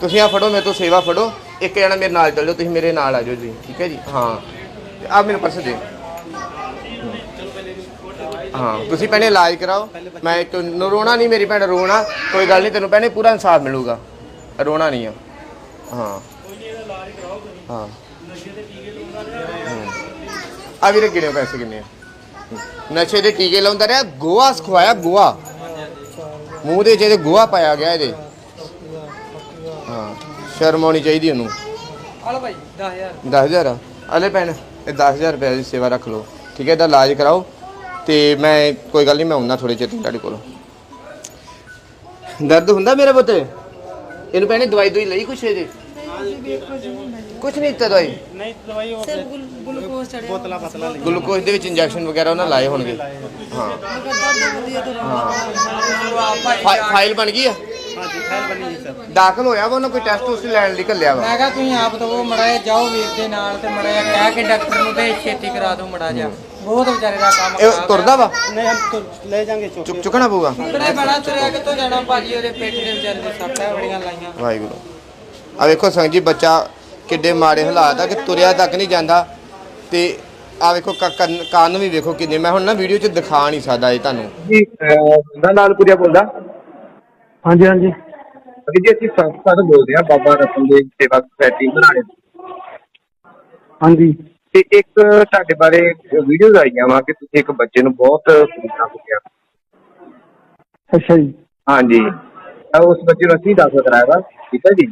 ਤੁਸੀਂ ਆ ਫੜੋ ਮੇਰੇ ਤੋਂ ਸੇਵਾ ਫੜੋ। ਇੱਕ ਜਣਾ ਮੇਰੇ ਨਾਲ ਚੱਲ ਜਾਓ ਤੁਸੀਂ ਮੇਰੇ ਨਾਲ ਆ ਜਾਓ ਜੀ ਠੀਕ ਹੈ ਜੀ? ਹਾਂ। ਆ ਮੈਨੂੰ ਪਰਸ ਦੇ ਹਾਂ ਤੁਸੀਂ ਪਹਿਲੇ ਇਲਾਜ ਕਰਾਓ। ਮੈਂ ਇੱਕ ਰੋਣਾ ਨਹੀਂ ਮੇਰੀ ਭੈਣ ਰੋਣਾ। ਕੋਈ ਗੱਲ ਨਹੀਂ ਤੈਨੂੰ ਪਹਿਲੇ ਪੂਰਾ ਇਨਸਾਫ ਮਿਲੂਗਾ। ਰੋਣਾ ਨਹੀਂ ਆ। ਹਾਂ। ਹਾਂ। ਆ ਵੀਰੇ ਕਿੰਨੇ ਪੈਸੇ ਕਿੰਨੇ ਆ? ਨਸ਼ੇ ਦੇ ਟੀਕੇ ਲਾਉਂਦਾ ਰਿਹਾ ਗੋਆ ਖਵਾਇਆ ਗੋਆ ਮੂੰਹ ਦੇ ਜਿਹਦੇ ਗੋਆ ਪਾਇਆ ਗਿਆ ਇਹਦੇ। ਹਾਂ ਸ਼ਰਮ ਆਉਣੀ ਚਾਹੀਦੀ ਉਹਨੂੰ। ਹਲੋ ਭਾਈ 10000 10000 ਅਲੇ ਭੈਣ ਇਹ 10000 ਰੁਪਏ ਦੀ ਸੇਵਾ ਰੱਖ ਲਓ। ਠੀਕ ਹੈ ਇਹਦਾ ਇਲਾਜ ਕਰਾਓ। ਤੇ ਮੈਂ ਕੋਈ ਗੱਲ ਨਹੀਂ ਮੈਂ ਆਉਣਾ ਥੋੜੇ ਚਿਰ ਤੁਹਾਡੇ ਕੋਲ। ਦਰਦ ਹੁੰਦਾ ਮੇਰੇ ਪੁੱਤ? ਇਹਨੂੰ ਭੈਣੇ ਦਵਾਈ ਦੋਈ ਲਈ ਕੁਛ ਇਹਦੇ ਕੁਛ ਨਹੀਂ ਦਿੱਤਾ ਦਵਾਈ? ਨਹੀਂ ਦਵਾਈ ਉਹ ਸਿਰ ਗਲੂਕੋਜ਼ ਚੜਿਆ ਬੋਤਲਾਂ ਪਤਲਾ ਲਈ। ਗਲੂਕੋਜ਼ ਦੇ ਵਿੱਚ ਇੰਜੈਕਸ਼ਨ ਵਗੈਰਾ ਉਹਨਾਂ ਲਾਏ ਹੋਣਗੇ। ਹਾਂ। ਫਾਈਲ ਬਣ ਗਈ ਆ? ਹਾਂਜੀ ਫਾਈਲ ਬਣੀ ਜੀ ਸਰ। ਦਾਖਲ ਹੋਇਆ ਵਾ ਉਹਨਾਂ ਕੋਈ ਟੈਸਟ ਉਸ ਲੈਣ ਲਈ ਘੱਲਿਆ ਵਾ? ਮੈਂ ਕਿਹਾ ਤੁਸੀਂ ਆਪ ਤੋਂ ਮੜਾ ਜਾਓ ਵੀਰ ਦੇ ਨਾਲ ਤੇ ਮੜਾ ਜਾ ਕਹਿ ਕੇ ਡਾਕਟਰ ਨੂੰ ਤੇ ਛੇਤੀ ਕਰਾ ਦਿਓ ਮੜਾ ਜਾ ਬਹੁਤ ਵਿਚਾਰੇ ਦਾ ਕੰਮ ਇਹ ਖਰਾਬ ਤੁਰਦਾ ਵਾ? ਨਹੀਂ ਹਮ ਤੁਰ ਲੈ ਜਾਾਂਗੇ ਚੁੱਕ ਚੁੱਕ ਚੁੱਕਣਾ ਪਊਗਾ? ਕਿਹੜੇ ਬੜਾ ਤੁਰਿਆ ਕਿੱਥੋਂ ਜਾਣਾ? ਭਾਜੀ ਉਹਦੇ ਪੇਟ ਦੇ ਵਿਚਾਰੇ ਦੇ ਸੱਟਾਂ ਬੜੀਆਂ ਲਾਈਆਂ। ਵਾਹਿਗੁਰੂ। ਆ ਵੇਖੋ ਸੰਗ ਜੀ ਬੱਚਾ ਕਿੱਡੇ ਮਾੜੇ ਹਾਲਾਤ ਆ ਕਿ ਤੁਰਿਆ ਤੱਕ ਨਹੀਂ ਜਾਂਦਾ। ਤੇ ਆ ਵੇਖੋ ਕ- ਕੰਨ ਕੰਨ ਵੀ ਵੇਖੋ ਕਿੰਨੇ। ਮੈਂ ਹੁਣ ਨਾ ਵੀਡੀਓ 'ਚ ਦਿਖਾ ਨਹੀਂ ਸਕਦਾ ਇਹ ਤੁਹਾਨੂੰ। ਜੀ ਮੈਂ ਲਾਲਪੁਰੀਆ ਬੋਲਦਾ। ਹਾਂਜੀ ਹਾਂਜੀ। ਅਭੀ ਜੀ ਅਸੀਂ ਸੰਸਥਾ ਤੋਂ ਬੋਲਦੇ ਆ ਬਾਬਾ ਰਤਨ ਦੇਵ ਸੇਵਾ ਸੁਸਾਇਟੀ ਬਣਾਣੇ ਹਾਂਜੀ। ਤੇ ਇੱਕ ਤੁਹਾਡੇ ਬਾਰੇ ਵੀਡੀਓਜ਼ ਆਈਆਂ ਵਾ ਕਿ ਤੁਸੀਂ ਇੱਕ ਬੱਚੇ ਨੂੰ ਬਹੁਤ ਪੀੜਾ ਕੁੱਟਿਆ ਅੱਛਾ ਜੀ। ਹਾਂਜੀ। ਤਾਂ ਉਸ ਬੱਚੇ ਨੂੰ ਅਸੀਂ ਦਾਖਲ ਕਰਾਇਆ ਵਾ ਠੀਕ ਹੈ ਜੀ?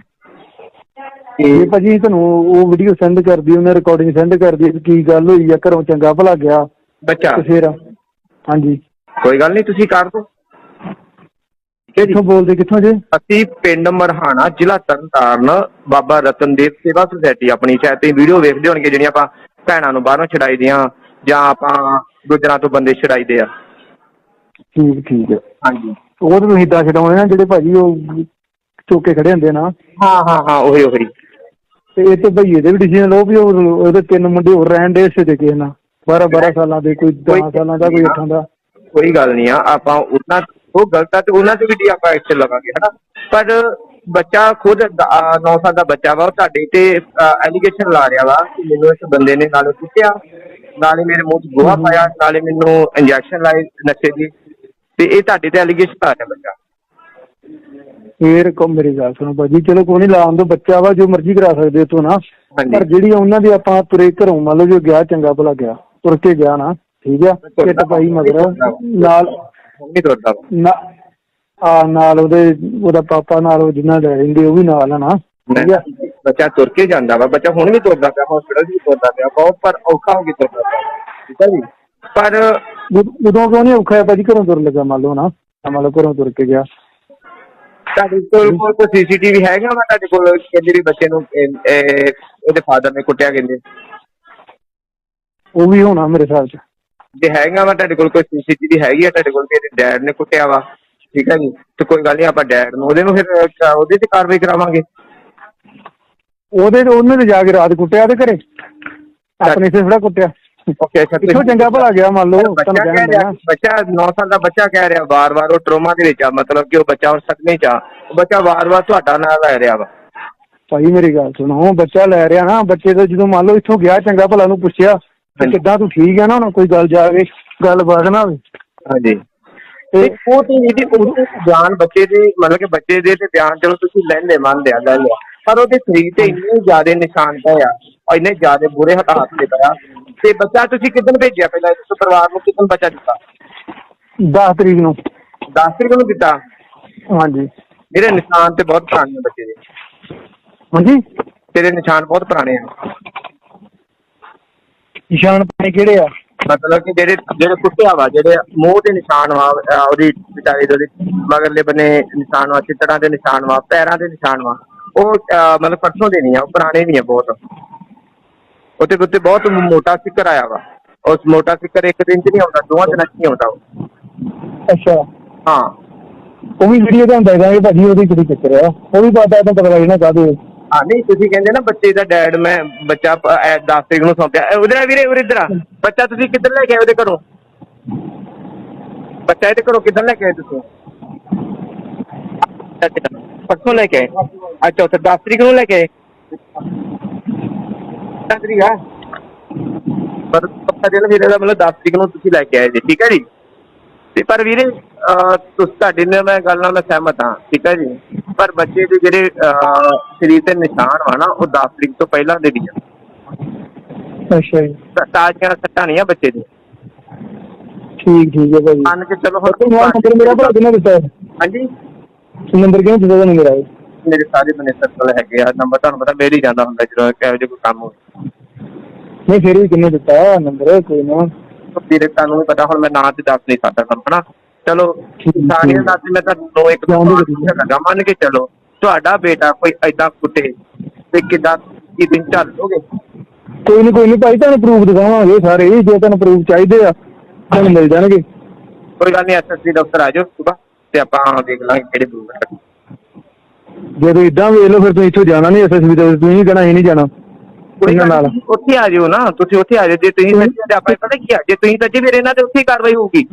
ਇਹ ਭਾਜੀ ਤੁਹਾਨੂੰ ਉਹ ਵੀਡੀਓ ਸੈਂਡ ਕਰਦੀ ਉਹਨੇ ਰਿਕਾਰਡਿੰਗ ਸੈਂਡ ਕਰਦੀ ਕੀ ਗੱਲ ਹੋਈ ਆ ਘਰੋਂ ਚੰਗਾ ਭਲਾ ਗਿਆ। ਬੱਚਾ। ਤੇ ਫਿਰ ਹਾਂਜੀ। ਕੋਈ ਗੱਲ ਨਹੀਂ ਤੁਸੀਂ ਕਰ ਦਿਓ। ਠੀਕ ਹੈ ਜੀ। ਕਿੱਥੋਂ ਬੋਲਦੇ ਕਿੱਥੋਂ ਜੇ? ਅਸੀਂ ਪਿੰਡ ਮਰਹਾਣਾ ਜ਼ਿਲ੍ਹਾ ਤਰਨਤਾਰਨ ਬਾਬਾ ਰਤਨਦੇਵ ਸੇਵਾ ਸੁਸਾਇਟੀ ਆਪਣੀ ਸ਼ਾਇਦ ਤੁਸੀਂ ਵੀਡੀਓ ਵੇਖਦੇ ਹੋਣਗੇ ਜਿਹੜੀਆਂ ਆਪਾਂ ਭੈਣਾਂ ਨੂੰ ਬਾਹਰੋਂ ਛਡਾਈ ਦੀਆਂ ਜਾਂ ਆਪਾਂ ਗੁਜਰਾਂ ਤੋਂ ਬੰਦੇ ਛਡਾਈਦੇ ਆ। ਠੀਕ ਠੀਕ ਹੈ। ਹਾਂਜੀ। ਉਹ ਤਾਂ ਤੁਸੀਂ ਏਦਾਂ ਛਡਾਉਣੇ ਨਾ ਜਿਹੜੇ ਭਾਜੀ ਉਹ ਚੌਕੇ ਖੜੇ ਹੁੰਦੇ ਨਾ। ਹਾਂ ਹਾਂ ਹਾਂ ਉਹੀ ਉਹੀ। ਤੇ ਇਹ ਤੇ ਭਈਏ ਦੇ ਵੀ ਡਿਸੀਜਨ ਲਓ ਵੀ ਉਹ ਉਹਦੇ ਤਿੰਨ ਮੁੰਡੇ ਹੋਰ ਰਹਿਣ ਦੇ ਇਸੇ ਦੇ ਕਿਸੇ ਨਾਲ। 12 12 ਸਾਲਾਂ ਦੇ ਕੋਈ 10 ਸਾਲਾਂ ਦਾ ਕੋਈ 8 ਦਾ। ਕੋਈ ਗੱਲ ਨਹੀਂ ਆ ਆਪਾਂ ਉਹਨਾਂ ਉਹ ਗਲਤ ਆ ਤੇ ਉਹਨਾਂ ਤੇ ਵੀ ਜੀ ਆਪਾਂ ਐਕਸ਼ਨ ਲਵਾਂਗੇ ਹਨਾ? ਪਰ ਬੱਚਾ ਖੁਦ 9 ਸਾਲ ਦਾ ਬੱਚਾ ਵਾ ਉਹ ਤੁਹਾਡੇ ਤੇ ਐਲੀਗੇਸ਼ਨ ਲਾ ਰਿਹਾ ਵਾ ਕਿ ਮੈਨੂੰ ਇਸ ਬੰਦੇ ਨੇ ਨਾਲੇ ਕੁੱਟਿਆ। ਨਾਲੇ ਮੇਰੇ ਮੂੰਹ 'ਚ ਗੋਹਾ ਪਾਇਆ ਨਾਲੇ ਮੈਨੂੰ ਇੰਜੈਕਸ਼ਨ ਲਾਏ ਨਸ਼ੇ ਦੀ। ਤੇ ਇਹ ਤੁਹਾਡੇ ਤੇ ਐਲੀਗੇਸ਼ਨ ਆ ਰਿਹਾ ਬੱਚਾ। ਫੇਰ ਕੋ ਮੇਰੀ ਗੱਲ ਸੁਣੋ ਭਾਜੀ ਚਲੋ ਕੋਈ ਨਹੀਂ ਲਾਉਣ ਦੋ ਬੱਚਾ ਵਾ ਜੋ ਮਰਜ਼ੀ ਕਰਾ ਸਕਦੇ ਤੂੰ ਨਾ। ਪਰ ਜਿਹੜੀ ਉਹਨਾਂ ਦੀ ਆਪਾਂ ਤੁਰੇ ਘਰੋਂ ਮੰਨ ਲਓ ਜੋ ਗਿਆ ਚੰਗਾ ਭਲਾ ਗਿਆ ਤੁਰ ਕੇ ਗਿਆ ਨਾ ਠੀਕ ਆ ਕਿੱਟ ਪਾਈ ਮਗਰ ਨਾਲ ਨਹੀਂ ਤੁਰਦਾ ਆ ਨਾਲ ਉਹਦੇ ਉਹਦਾ ਪਾਪਾ ਨਾਲ ਉਹ ਜਿੰਨਾ ਲੈ ਰਹਿੰਦੇ ਉਹ ਵੀ ਨਾਲ ਆ ਨਾ। ਠੀਕ ਆ? ਬੱਚਾ ਤੁਰ ਕੇ ਜਾਂਦਾ ਵਾ ਬੱਚਾ ਹੁਣ ਵੀ ਤੁਰਦਾ ਪਿਆ ਹਸਪੀਟਲ ਵੀ ਤੁਰਦਾ ਪਿਆ ਬਹੁਤ ਪਰ ਔਖਾ ਹੋ ਕੇ ਤੁਰਦਾ ਪਿਆ। ਠੀਕ ਹੈ ਜੀ? ਪਰ ਉਦ- ਉਦੋਂ ਕਿਉਂ ਨਹੀਂ ਔਖਾ ਹੈ ਭਾਜੀ ਘਰੋਂ ਤੁਰ ਲੱਗਾ ਮੰਨ ਲਓ ਨਾ। ਮੰਨ ਲਓ ਘਰੋਂ ਤੁਰ ਕੇ ਗਿਆ। ਤੁਹਾਡੇ ਕੋਲ ਕੋਈ ਸੀਸੀਟੀਵੀ ਹੈਗਾ ਵਾ? ਤੁਹਾਡੇ ਕੋਲ ਕਹਿੰਦੇ ਵੀ ਬੱਚੇ ਨੂੰ ਇਹ- ਇਹ ਉਹਦੇ ਫਾਦਰ ਨੇ ਕੁੱਟਿਆ ਕਹਿੰਦੇ? ਉਹ ਵੀ ਹੋਣਾ ਮੇਰੇ ਹਿਸਾਬ 'ਚ। ਜੇ ਹੈਗਾ ਵਾ ਤੁਹਾਡੇ ਕੋਲ ਕੋਈ ਸੀਸੀਟੀਵੀ ਹੈਗੀ ਆ? ਤੁਹਾਡੇ ਕੋਲ ਕਿ ਇਹਦੇ ਡੈਡ ਨੇ ਕੁੱਟਿਆ ਵਾ? ਠੀਕ ਹੈ ਜੀ? ਤੇ ਕੋਈ ਗੱਲ ਨਹੀਂ ਆਪਾਂ ਡੈਡ ਨੂੰ ਉਹਦੇ ਨੂੰ ਫਿਰ ਅਹ, ਉਹਦੇ ਤੇ ਕਾਰਵਾਈ ਕਰਾਵਾਂਗੇ? ਉਹਦੇ ਉਹਨੇ ਤੇ ਜਾ ਕੇ ਰਾਤ ਕੁੱਟਿਆ ਉਹਦੇ ਘਰੇ। ਆਪਣੇ ਤੇ ਥੋੜਾ ਕੁੱਟਿਆ। ਓਕੇ ਅੱਛਾ ਪਿੱਛੋਂ ਚੰਗਾ ਭਲਾ ਗਿਆ ਮੰਨ ਲਓ ਬੱਚਾ ਤੁਹਾਨੂੰ ਕਹਿ ਕਹਿਣ ਰਿਹਾ ਡਿਆ ਬੱਚਾ 9 ਸਾਲ ਦਾ ਬੱਚਾ ਕਹਿ ਰਿਹਾ ਵਾਰ-ਵਾਰ ਉਹ ਟਰੋਮਾ ਦੇ ਵਿੱਚ ਆ ਮਤਲਬ ਕਿ ਉਹ ਬੱਚਾ ਉਸ ਸਕਨੇ ਚ ਆ। ਉਹ ਬੱਚਾ ਵਾਰ-ਵਾਰ ਤੁਹਾਡਾ ਨਾਂ ਲੈ ਰਿਹਾ ਵਾ। ਭਾਈ ਮੇਰੀ ਗੱਲ ਸੁਣੋ ਬੱਚਾ ਲੈ ਰਿਹਾ ਨਾ ਬੱਚੇ ਤੋਂ ਜਦੋਂ ਮੰਨ ਲਓ ਇੱਥੋਂ ਗਿਆ ਚੰਗਾ ਭਲਾ ਨੂੰ ਪੁੱਛਿਆ ਕਿ ਹਾਂਜੀ। ਕਿੱਦਾਂ ਤੂੰ ਠੀਕ ਹੈ ਨਾ ਹੁਣ ਕੋਈ ਗੱਲ ਜਾਵੇ ਗੱਲ ਬਾਤ ਨਾ ਹੋਵੇ। ਹਾਂਜੀ। ਤੇ ਉਹ ਤੇ ਇਹਦੀ ਉਹਦੇ ਬਿਆਨ ਬੱਚੇ ਦੇ ਮਤਲਬ ਕਿ ਬੱਚੇ ਦੇ ਤੇ ਬਿਆਨ ਚਲੋ ਤੁਸੀਂ ਲੈਂਦੇ ਮੰਨਦੇ ਆ ਲੈ ਲਿਆ ਪਰ ਉਹਦੇ ਸਰੀਰ ਤੇ ਇੰਨੇ ਜ਼ਿਆਦਾ ਨਿਸ਼ਾਨ ਪਏ ਆ ਔਰ ਇੰਨੇ ਜ਼ਿਆਦਾ ਬੁਰੇ ਹਾਲਾਤ ਦੇ ਪਿਆ ਤੇ ਬੱਚਾ ਤੁਸੀਂ ਕਿਦਨ ਭੇਜਿਆ ਪਹਿਲਾਂ ਇਸ ਪਰਿਵਾਰ ਨੂੰ? ਕਿਦਨ ਬੱਚਾ ਦਿੱਤਾ? 10 ਤਰੀਕ ਨੂੰ। 10 ਤਰੀਕ ਨੂੰ ਦਿੱਤਾ? ਹਾਂਜੀ। ਮੇਰੇ ਨਿਸ਼ਾਨ ਤੇ ਬਹੁਤ ਪੁਰਾਣੇ ਆ ਬੱਚੇ ਦੇ। ਹਾਂਜੀ? ਤੇਰੇ ਨਿਸ਼ਾਨ ਬਹੁਤ ਪੁਰਾਣੇ ਆ। ਨਿਸ਼ਾਨ ਪਾਣੇ ਕਿਹੜੇ ਆ? ਮਤਲਬ ਕਿ ਜਿਹੜੇ ਜਿਹੜੇ ਕੁੱਟਿਆ ਵਾ ਜਿਹੜੇ ਮੂੰਹ ਦੇ ਨਿਸ਼ਾਨ ਵਾ ਅਹ ਉਹਦੀ ਵਿਚਾਰੇ ਦੇ ਉਹਦੇ ਮਗਰਲੇ ਬੰਨੇ ਨਿਸ਼ਾਨ ਵਾ ਚਿੱਤੜਾਂ ਦੇ ਨਿਸ਼ਾਨ ਵਾ ਪੈਰਾਂ ਦੇ ਨਿਸ਼ਾਨ ਵਾ ਉਹ ਅਹ ਮਤਲਬ ਪਰਸੋਂ ਦੇ ਨਹੀਂ ਆ ਉਹ ਪੁਰਾਣੇ ਨਹੀਂ ਆ ਬਹੁਤ। ਉੱਤੇ ਉੱਤੇ ਬਹੁਤ ਮੋਟਾ ਸਿੱਕਰ ਆਇਆ ਵਾ। ਉਸ ਮੋਟਾ ਸਿੱਕਰ ਇੱਕ ਦਿਨ ਚ ਨਹੀਂ ਆਉਂਦਾ ਦੋਵਾਂ ਦਿਨਾਂ ਚ ਨਹੀਂ ਆਉਂਦਾ ਉਹ। ਅੱਛਾ। ਹਾਂ। ਉਹ ਵੀ ਵੀਡੀਓ ਤੁਹਾਨੂੰ ਦੱਸ ਦਾਂਗੇ ਭਾਜੀ ਉਹਦੀ ਕਿਹੜੀ ਚੱਕਰ ਆ। ਉਹ ਵੀ ਪਤਾ ਤਾਂ ਪਤਾ ਲੱਗਣਾ ਕਾਹਦੇ ਹਾਂ ਨਹੀਂ ਤੁਸੀਂ ਕਹਿੰਦੇ ਨਾ ਬੱਚੇ ਦਾ ਡੈਡ ਮੈਂ ਬੱਚਾ 10 ਤਰੀਕ ਨੂੰ ਸੌਂਪਿਆ। ਉਧਰ ਆ ਵੀਰੇ ਉਰੇ ਇੱਧਰ ਆ। ਬੱਚਾ ਤੁਸੀਂ ਕਿੱਧਰ ਲੈ ਕੇ ਆਏ ਉਹਦੇ ਘਰੋਂ? ਬੱਚਾ ਇਹਦੇ ਘਰੋਂ ਕਿੱਧਰ ਲੈ ਕੇ ਆਏ ਤੁਸੀਂ? ਅੱਛਾ, ਪਰਸੋਂ ਲੈ ਕੇ ਆਏ। ਅੱਛਾ ਉੱਥੇ 10 ਤਰੀਕ ਨੂੰ ਲੈ ਕੇ ਆਏ। 10 ਤਰੀਕ ਆ? ਪਰ ਪੱਕਾ ਦਿਨ ਵੀਰੇ ਦਾ ਮਤਲਬ 10 ਤਰੀਕ ਨੂੰ ਤੁਸੀਂ ਲੈ ਕੇ ਆਏ ਜੀ ਠੀਕ ਹੈ ਜੀ? ਤੇ ਪਰ ਵੀਰੇ ਤੁਸੀਂ ਤੁਹਾਡੇ ਨਾਲ ਮੈਂ ਗੱਲ ਨਾਲ ਮੈਂ ਸਹਿਮਤ ਹਾਂ ਠੀਕ ਹੈ ਜੀ? ਪਰ ਬੱਚੇ ਦੇ ਜਿਹੜੇ ਸਰੀਰ ਤੇ ਨਿਸ਼ਾਨ ਵਾ ਨਾ ਉਹ 10 ਤਰੀਕ ਤੋਂ ਪਹਿਲਾਂ ਦੇ ਵੀ ਆ ਅੱਛਾ ਜੀ। ਤਾ- ਤਾਜ਼ੀਆਂ ਸੱਟਾਂ ਨਹੀਂ ਆ ਬੱਚੇ ਦੇ ਠੀਕ ਠੀਕ ਹੈ ਭਾਜੀ। ਮੰਨ ਕੇ ਚਲੋ ਹੋਰ ਕੋਈ ਨੰਬਰ ਮੇਰਾ ਭਰਾ ਕਿਹਨੇ ਦਿੱਤਾ? ਹਾਂਜੀ? ਨੰਬਰ ਕਿਹਨੇ ਦਿੱਤਾ ਤੁਹਾਨੂੰ ਮੇਰਾ? ਮੇਰੇ ਸਾਰੇ ਬਨੇ ਸਰਕਲ ਹੈਗੇ ਆ ਨੰਬਰ ਤੁਹਾਨੂੰ ਪਤਾ ਹੀ ਜਾਂਦਾ ਹੁੰਦਾ ਜਦੋਂ ਕਿਹੋ ਜਿਹਾ ਕੋਈ ਕੰਮ ਹੋਵੇ। ਨਹੀਂ ਫਿਰ ਵੀ ਕਿੰਨੇ ਦਿੱਤਾ? ਨੰਬਰ ਕੋਈ ਨਾ। ਵੀਰੇ ਤੁਹਾਨੂੰ ਵੀ ਪਤਾ ਹੁਣ ਮੈਂ ਨਾਂ ਤੇ ਦੱਸ ਨਹੀਂ ਸਕਦਾ ਤੁਹਾਨੂੰ ਹਨਾ? ਚਲੋ। ਸਾਰੀਆਂ ਦਾ ਤੇ ਮੈਂ ਤੁਹਾਨੂੰ ਦੋ ਇੱਕ ਦੋ ਜੀ। ਪੁੱਛਾਂਗਾ। ਮੰਨ ਕੇ ਚਲੋ ਤੁਹਾਡਾ ਬੇਟਾ ਕੋਈ ਐਦਾਂ ਕੁੱਟੇ ਤੇ ਕਿਦਾਂ ਕੀ ਦਿਨ ਚੱਲ ਲੋਗੇ ਕੋਈ ਨਹੀਂ ਕੋਈ ਨਹੀਂ ਭਾਈ ਤੁਹਾਨੂੰ ਪ੍ਰੂਫ ਦਿਖਾਵਾਂਗੇ ਸਾਰੇ ਜੇ ਤੁਹਾਨੂੰ ਪ੍ਰੂਫ ਚਾਹੀਦੇ ਆ ਤੁਹਾਨੂੰ ਮਿਲ ਜਾਣਗੇ। ਕੋਈ ਗੱਲ ਨਹੀਂ ਐਸਐਸਪੀ ਦਫ਼ਤਰ ਆ ਜਾਓ ਸੁਬਾ ਤੇ ਆਪਾਂ ਦੇਖ ਲਾਂਗੇ ਕਿਹੜੇ ਪ੍ਰੂਫ ਹੈ ਜਦੋਂ ਇਦਾਂ ਵੇਖ ਲਓ ਫਿਰ ਤੁਸੀਂ ਇੱਥੋਂ ਜਾਣਾ ਨਹੀਂ ਐਸਐਸਬੀ ਤੇ ਤੁਸੀਂ ਕਹਣਾ ਹੀ ਨਹੀਂ ਜਾਣਾ। ਕੋਈ ਇਹਨਾਂ ਗੱਲ ਨਾਲ। ਨੀ, ਉੱਥੇ ਆ ਜਾਓ ਨਾ ਤੁਸੀਂ ਉੱਥੇ ਆ ਜਾਓ ਜੇ ਤੁਸੀਂ ਸੱਚੇ ਤੇ ਆਪਾਂ ਪਤਾ ਕੀ ਆ ਜੇ ਤੁਸੀਂ ਸੱਚੇ ਫਿਰ ਇਹਨਾਂ ਤੇ ਉੱਥੇ ਹੀ ਕਾਰਵਾਈ ਹੋਊਗੀ।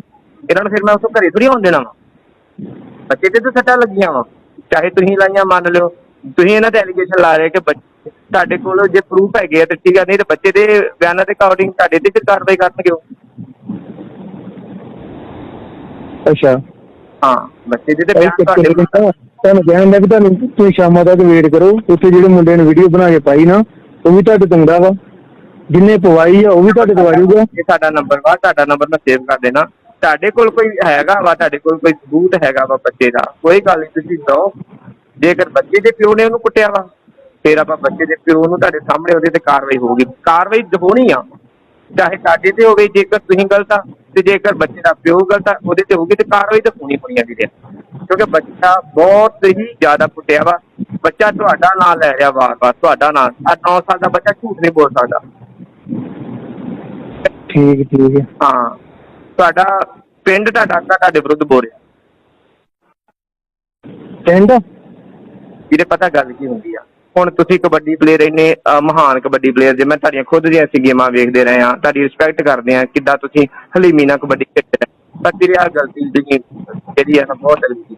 ਇਹਨਾਂ ਨੂੰ ਫਿਰ ਮੈਂ ਉੱਥੋਂ ਘਰੇ ਥੋੜੀ ਆਉਣ ਦੇਣਾ ਵਾ। ਬੱਚੇ ਤੇ ਤਾਂ ਸੱਟਾਂ ਲੱਗੀਆਂ ਵਾ। ਚਾਹੇ ਤੁਸੀਂ ਲਾਈਆਂ ਮੰਨ ਲਿਓ ਤੁਸੀਂ ਇਹਨਾਂ ਤੇ ਐਲੀਗੇਸ਼ਨ ਲਾ ਰਹੇ ਕਿ ਬੱਚੇ ਤੁਹਾਡੇ ਕੋਲ ਜੇ ਪ੍ਰੂਫ ਹੈਗੇ ਆ ਤੇ ਠੀਕ ਆ ਨਹੀਂ ਤੇ ਬੱਚੇ ਦੇ ਬਿਆਨਾਂ ਦੇ ਅਕੋਰਡਿੰਗ ਤੁਹਾਡੇ ਤੇ ਫਿਰ ਕਾਰਵਾਈ ਕਰਨਗੇ ਉਹ। ਅੱਛਾ। ਹਾਂ ਬੱਚੇ ਦੇ ਤੇ ਬਿਆਨ ਤੁਹਾਡੇ ਕਿੱਦਾਂ ਤੁਹਾਨੂੰ ਕਹਿੰਦਾ ਵੀ ਤੁਹਾਨੂੰ ਤੁਸੀਂ ਸ਼ਾਮਾਂ ਤੱਕ ਵੇਟ ਕਰੋ। ਉੱਥੇ ਜਿਹੜੇ ਮੁੰਡੇ ਨੇ ਵੀਡੀਓ ਬਣਾ ਕੇ ਪਾਈ ਨਾ ਉਹ ਵੀ ਤੁਹਾਡੇ ਤੁੰਗਦਾ ਵਾ। ਜਿੰਨੇ ਪਵਾਈ ਆ, ਉਹ ਵੀ ਤੁਹਾਡੇ ਤੋਂ ਆਜੂਗਾ ਇਹ ਸਾਡਾ ਨੰਬਰ ਵਾ, ਤੁਹਾਡਾ ਨੰਬਰ ਮੈਂ ਸੇਵ ਕਰ ਦੇਣਾ। ਤੁਹਾਡੇ ਕੋਲ ਕੋਈ ਹੈਗਾ ਵਾ, ਤੁਹਾਡੇ ਕੋਲ ਕੋਈ ਸਬੂਤ ਹੈਗਾ ਵਾ ਬੱਚੇ ਦਾ, ਕੋਈ ਗੱਲ ਨਹੀਂ ਤੁਸੀਂ ਦਿਓ ਜੇਕਰ ਬੱਚੇ ਦੇ ਪਿਓ ਨੇ ਉਹਨੂੰ ਕੁੱਟਿਆ ਵਾ, ਫਿਰ ਆਪਾਂ ਬੱਚੇ ਦੇ ਪਿਓ ਨੂੰ ਤੁਹਾਡੇ ਸਾਹਮਣੇ ਉਹਦੇ ਤੇ ਕਾਰਵਾਈ ਹੋਊਗੀ। ਕਾਰਵਾਈ ਹੋਣੀ ਆ। ਚਾਹੇ ਸਾਡੇ ਤੇ ਹੋਵੇ, ਜੇਕਰ ਤੁਸੀਂ ਗਲਤ ਆ, ਤੇ ਜੇਕਰ ਬੱਚੇ ਦਾ ਪਿਓ ਗਲਤ ਆ, ਉਹਦੇ ਤੇ ਹੋਊਗੀ ਤੇ ਕਾਰਵਾਈ ਤਾਂ ਹੋਣੀ ਹੋਣੀ ਆ, ਵੀਰੇ। ਕਿਉਂਕਿ ਬੱਚਾ ਬਹੁਤ ਹੀ ਜ਼ਿਆਦਾ ਕੁੱਟਿਆ ਵਾ। ਬੱਚਾ ਤੁਹਾਡਾ ਨਾਂ ਲੈ ਰਿਹਾ ਵਾਰ-ਵਾਰ ਤੁਹਾਡਾ ਨਾਂ। ਆ 9 ਸਾਲ ਦਾ ਬੱਚਾ ਝੂਠ ਨਹੀਂ ਬੋਲ ਸਕਦਾ। ਠੀਕ ਠੀਕ ਹੈ। ਹਾਂ। ਤੁਹਾਡਾ ਪਿੰਡ ਤੁਹਾਡਾ ਤੁਹਾਡੇ ਵਿਰੁੱਧ ਬੋਲ ਰਿਹਾ। ਟੈਂਡ ਜਿਹਦੇ ਪਤਾ ਗੱਲ ਕੀ ਹੁੰਦੀ ਆ? ਹੁਣ ਤੁਸੀਂ ਕਬੱਡੀ ਪਲੇਅਰ ਇੰਨੇ ਅਹ, ਮਹਾਨ ਕਬੱਡੀ ਪਲੇਅਰ ਜੇ ਮੈਂ ਤੁਹਾਡੀਆਂ ਖੁਦ ਦੀਆਂ ਅਸੀਂ ਗੇਮਾਂ ਵੇਖਦੇ ਰਹੇ ਆ ਤੁਹਾਡੀ ਰਿਸਪੈਕਟ ਕਰਦੇ ਆ ਕਿੱਦਾਂ ਤੁਸੀਂ ਹਲੀਮੀ ਨਾਲ ਕਬੱਡੀ ਖੇਡਦੇ ਰਹੇ ਤੇਰੀ ਆ ਗਲਤੀ ਜਿਹੜੀ ਆ ਨਾ ਬਹੁਤ ਗਲਤੀ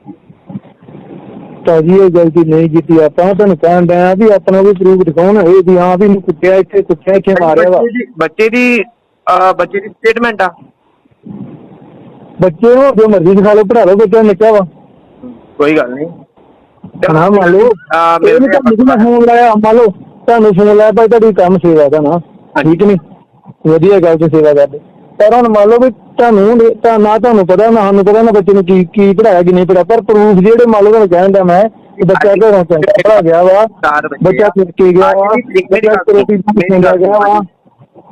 ਭਾਜੀ ਇਹ ਗਲਤੀ ਨਹੀਂ ਕੀਤੀ ਆਪਾਂ ਤੁਹਾਨੂੰ ਕਹਿਣ ਡਿਆ ਵੀ ਆਪਣਾ ਵੀ ਪ੍ਰੂਫ ਦਿਖਾਉਣ ਇਹ ਵੀ ਹਾਂ ਵੀ ਇਹਨੂੰ ਕੁੱਟਿਆ ਇੱਥੇ ਕੁੱਟਿਆ ਇੱਥੇ ਮਾਰਿਆ ਵਾ। ਬੱਚੇ ਦੀ ਬੱਚੇ ਦੀ ਦੀ ਸਟੇਟਮੈਂਟ ਆ। ਬੱਚੇ ਨੂੰ ਜੋ ਮਰਜ਼ੀ ਦਿਖਾ ਲਓ ਪੜਾ ਲਓ ਬੱਚਾ ਨਿੱਕਾ ਵਾ। ਕੋਈ ਗੱਲ ਨਹੀਂ। ਹਾਂ ਮੰਨ ਲਓ ਇਹ ਨਹੀਂ ਆਪਾਂ- ਤੁਹਾਨੂੰ ਫੋਨ ਲਾਇਆ ਮੰਨ ਲਓ ਤੁਹਾਨੂੰ ਫੋਨ ਲਾਇਆ ਭਾਈ ਤੁਹਾਡੀ ਕੰਮ ਸੇਵਾ ਦਾ ਨਾ ਠੀਕ ਨਹੀਂ? ਵਧੀਆ ਗੱਲ ਤੇ ਸੇਵਾ ਕਰਦੇ। ਪਰ ਹੁਣ ਮੰਨ ਲਓ ਵੀ ਤੁਹਾਨੂੰ ਤਾਂ ਨਾ ਤੁਹਾਨੂੰ ਪਤਾ ਨਾ ਸਾਨੂੰ ਪਤਾ ਨਾ ਬੱਚੇ ਨੂੰ ਕੀ ਕੀ ਪੜਾਇਆ ਕੀ ਨਹੀਂ ਪੜਾਇਆ ਪਰ ਪ੍ਰੂਫ ਜਿਹੜੇ ਮੰਨ ਲਓ ਤੁਹਾਨੂੰ ਕਹਿੰਦਾ ਮੈਂ ਕਿ ਬੱਚਾ ਘਰੋਂ ਚੰਗਾ ਪੜਾ ਗਿਆ ਵਾ ਬੱਚੇ। ਫਿਰ ਕੇ ਗਿਆ ਵਾ ਮੇਰੀ ਗੱਲ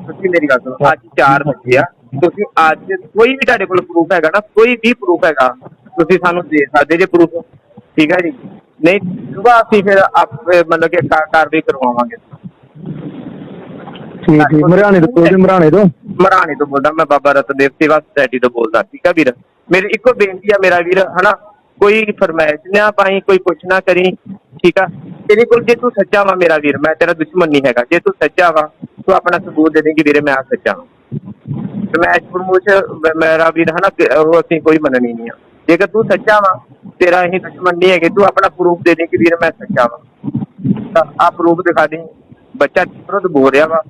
ਤੁਸੀਂ ਮੇਰੀ ਸੁਣੋ ਅੱਜ ਚਾਰ ਬੱਚੇ ਆ। ਤੁਸੀਂ ਅੱਜ ਕੋਈ ਵੀ ਤੁਹਾਡੇ ਕੋਲ ਪ੍ਰੂਫ ਹੈਗਾ ਨਾ ਕੋਈ ਵੀ ਪ੍ਰੂਫ ਹੈਗਾ ਤੁਸੀਂ ਸਾਨੂੰ ਦੇ ਸਕਦੇ ਜੇ ਪ੍ਰੂਫ ਠੀਕ ਹੈ ਜੀ? ਨਹੀਂ ਸੁਬਾ ਅਸੀਂ ਫਿਰ ਆਪ ਮਤਲਬ ਕਾ- ਕਾਰਵਾਈ ਕਰਵਾਵਾਂਗੇ। ਠੀਕ ਠੀਕ। ਮਰਾਣੇ ਤੋਂ ਕੋਈ ਮਰਾਣੇ ਤੋਂ? ਮਰਾਣੇ ਤੋਂ ਬੋਲਦਾ ਮੈਂ ਬਾਬਾ ਰਤਨਦੇਵ ਸੇਵਾ ਸੁਸਾਇਟੀ ਤੋਂ ਬੋਲਦਾ ਠੀਕ ਹੈ ਵੀਰ? ਮੇਰੀ ਇੱਕੋ ਬੇਨਤੀ ਆ ਮੇਰਾ ਵੀਰ ਹਨਾ? ਕੋਈ ਫਰਮਾਇਸ਼ ਨਾ ਪਾਈ ਕੋਈ ਕੁਛ ਨਾ ਕਰੀ ਠੀਕ ਆ? ਤੇਰੇ ਕੋਲ ਜੇ ਤੂੰ ਸੱਚਾ ਵਾ ਮੇਰਾ ਵੀਰ ਮੈਂ ਤੇਰਾ ਦੁਸ਼ਮਣ ਨਹੀਂ ਹੈਗਾ। ਜੇ ਤੂੰ ਸੱਚਾ ਵਾ ਤੂੰ ਆਪਣਾ ਸਬੂਤ ਦੇ ਦੇ ਕਿ ਵੀਰੇ ਮੈਂ ਆ ਸੱਚਾ ਹਾਂ ਸਮੈਸ਼ ਪ੍ਰਮੋਸ਼ਨ ਮੇਰਾ ਵੀਰ ਹਨਾ ਉਹ ਅਸੀਂ ਕੋਈ ਮੰਨਣੀ ਨਹੀਂ ਆ। ਜੇਕਰ ਤੂੰ ਸੱਚਾ ਵਾ ਤੇਰਾ ਅਸੀਂ ਦੁਸ਼ਮਣ ਨਹੀਂ ਹੈਗੇ ਤੂੰ ਆਪਣਾ ਪ੍ਰੂਫ ਦੇ ਦੇ ਕਿ ਵੀਰ ਮੈਂ ਸੱਚਾ ਵਾ। ਤਾਂ ਆ ਪ੍ਰੂਫ ਦਿਖਾ ਦੇ। ਬੱਚਾ ਵਿਰੁੱਧ ਬੋਲ ਰਿਹਾ ਵਾ?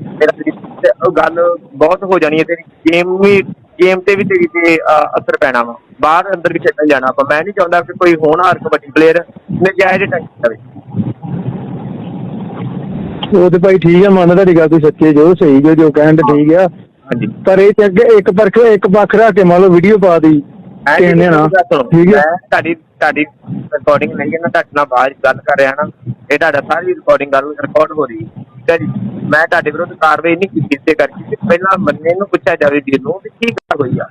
ਤੇ ਗੱਲ ਬਹੁਤ ਹੋ ਜਾਣੀ ਹੈ ਤੇਰੀ। ਗੇਮ ਵੀ ਗੇਮ ਤੇ ਵੀ ਤੇਰੀ ਤੇ ਅਸਰ ਪੈਣਾ ਵਾ। ਬਾਹਰ ਅੰਦਰ ਵੀ ਖੇਡਣ ਜਾਣਾ ਆਪਾਂ। ਮੈਂ ਨਹੀਂ ਚਾਹੁੰਦਾ ਕਿ ਕੋਈ ਹੋਣਹਾਰ ਕਬੱਡੀ ਪਲੇਅਰ ਨਜਾਇਜ਼ ਟੱਚ ਕਰੇ। ਉਹ ਤੇ ਭਾਈ ਠੀਕ ਆ ਮੰਨਦਾ ਤੁਹਾਡੀ ਗੱਲ ਤੁਸੀਂ ਸੱਚੇ ਜੋ ਸਹੀ ਜੋ ਜੋ ਕਹਿਣ ਤੇ ਠੀਕ ਆ। ਪਰ ਇਹ ਚ ਅੱਗੇ ਇੱਕ ਪਰਖ ਇੱਕ ਪੱਖ ਰੱਖ ਕੇ ਮੰਨ ਲਓ ਵੀਡੀਓ ਪਾ ਦੀ। ਐਂ ਜੀ ਕਹਿੰਦੇ ਨਾ ਠੀਕ ਹੈ। ਮੈਂ ਤੁਹਾਡੀ ਤੁਹਾਡੀ ਰਿਕਾਰਡਿੰਗ ਨਹੀਂ ਹੈ ਨਾ ਤੁਹਾਡੇ ਨਾਲ ਬਾਅਦ 'ਚ ਗੱਲ ਕਰ ਰਿਹਾ ਨਾ। ਇਹ ਤੁਹਾਡਾ ਸਾਰੀ ਰਿਕਾਰਡਿੰਗ ਗੱਲ ਰਿਕਾਰਡ ਹੋ ਰਹੀ ਹੈ। ਠੀਕ ਹੈ ਜੀ। ਮੈਂ ਤੁਹਾਡੇ ਵਿਰੁੱਧ ਕਾਰਵਾਈ ਨਹੀਂ ਕੀਤੀ ਇਸੇ ਕਰਕੇ ਕਿ ਪਹਿਲਾਂ ਮੰਨੇ ਨੂੰ ਪੁੱਛਿਆ ਜਾਵੇ ਵੀਰ ਨੂੰ ਵੀ ਕੀ ਗੱਲ ਹੋਈ ਆ।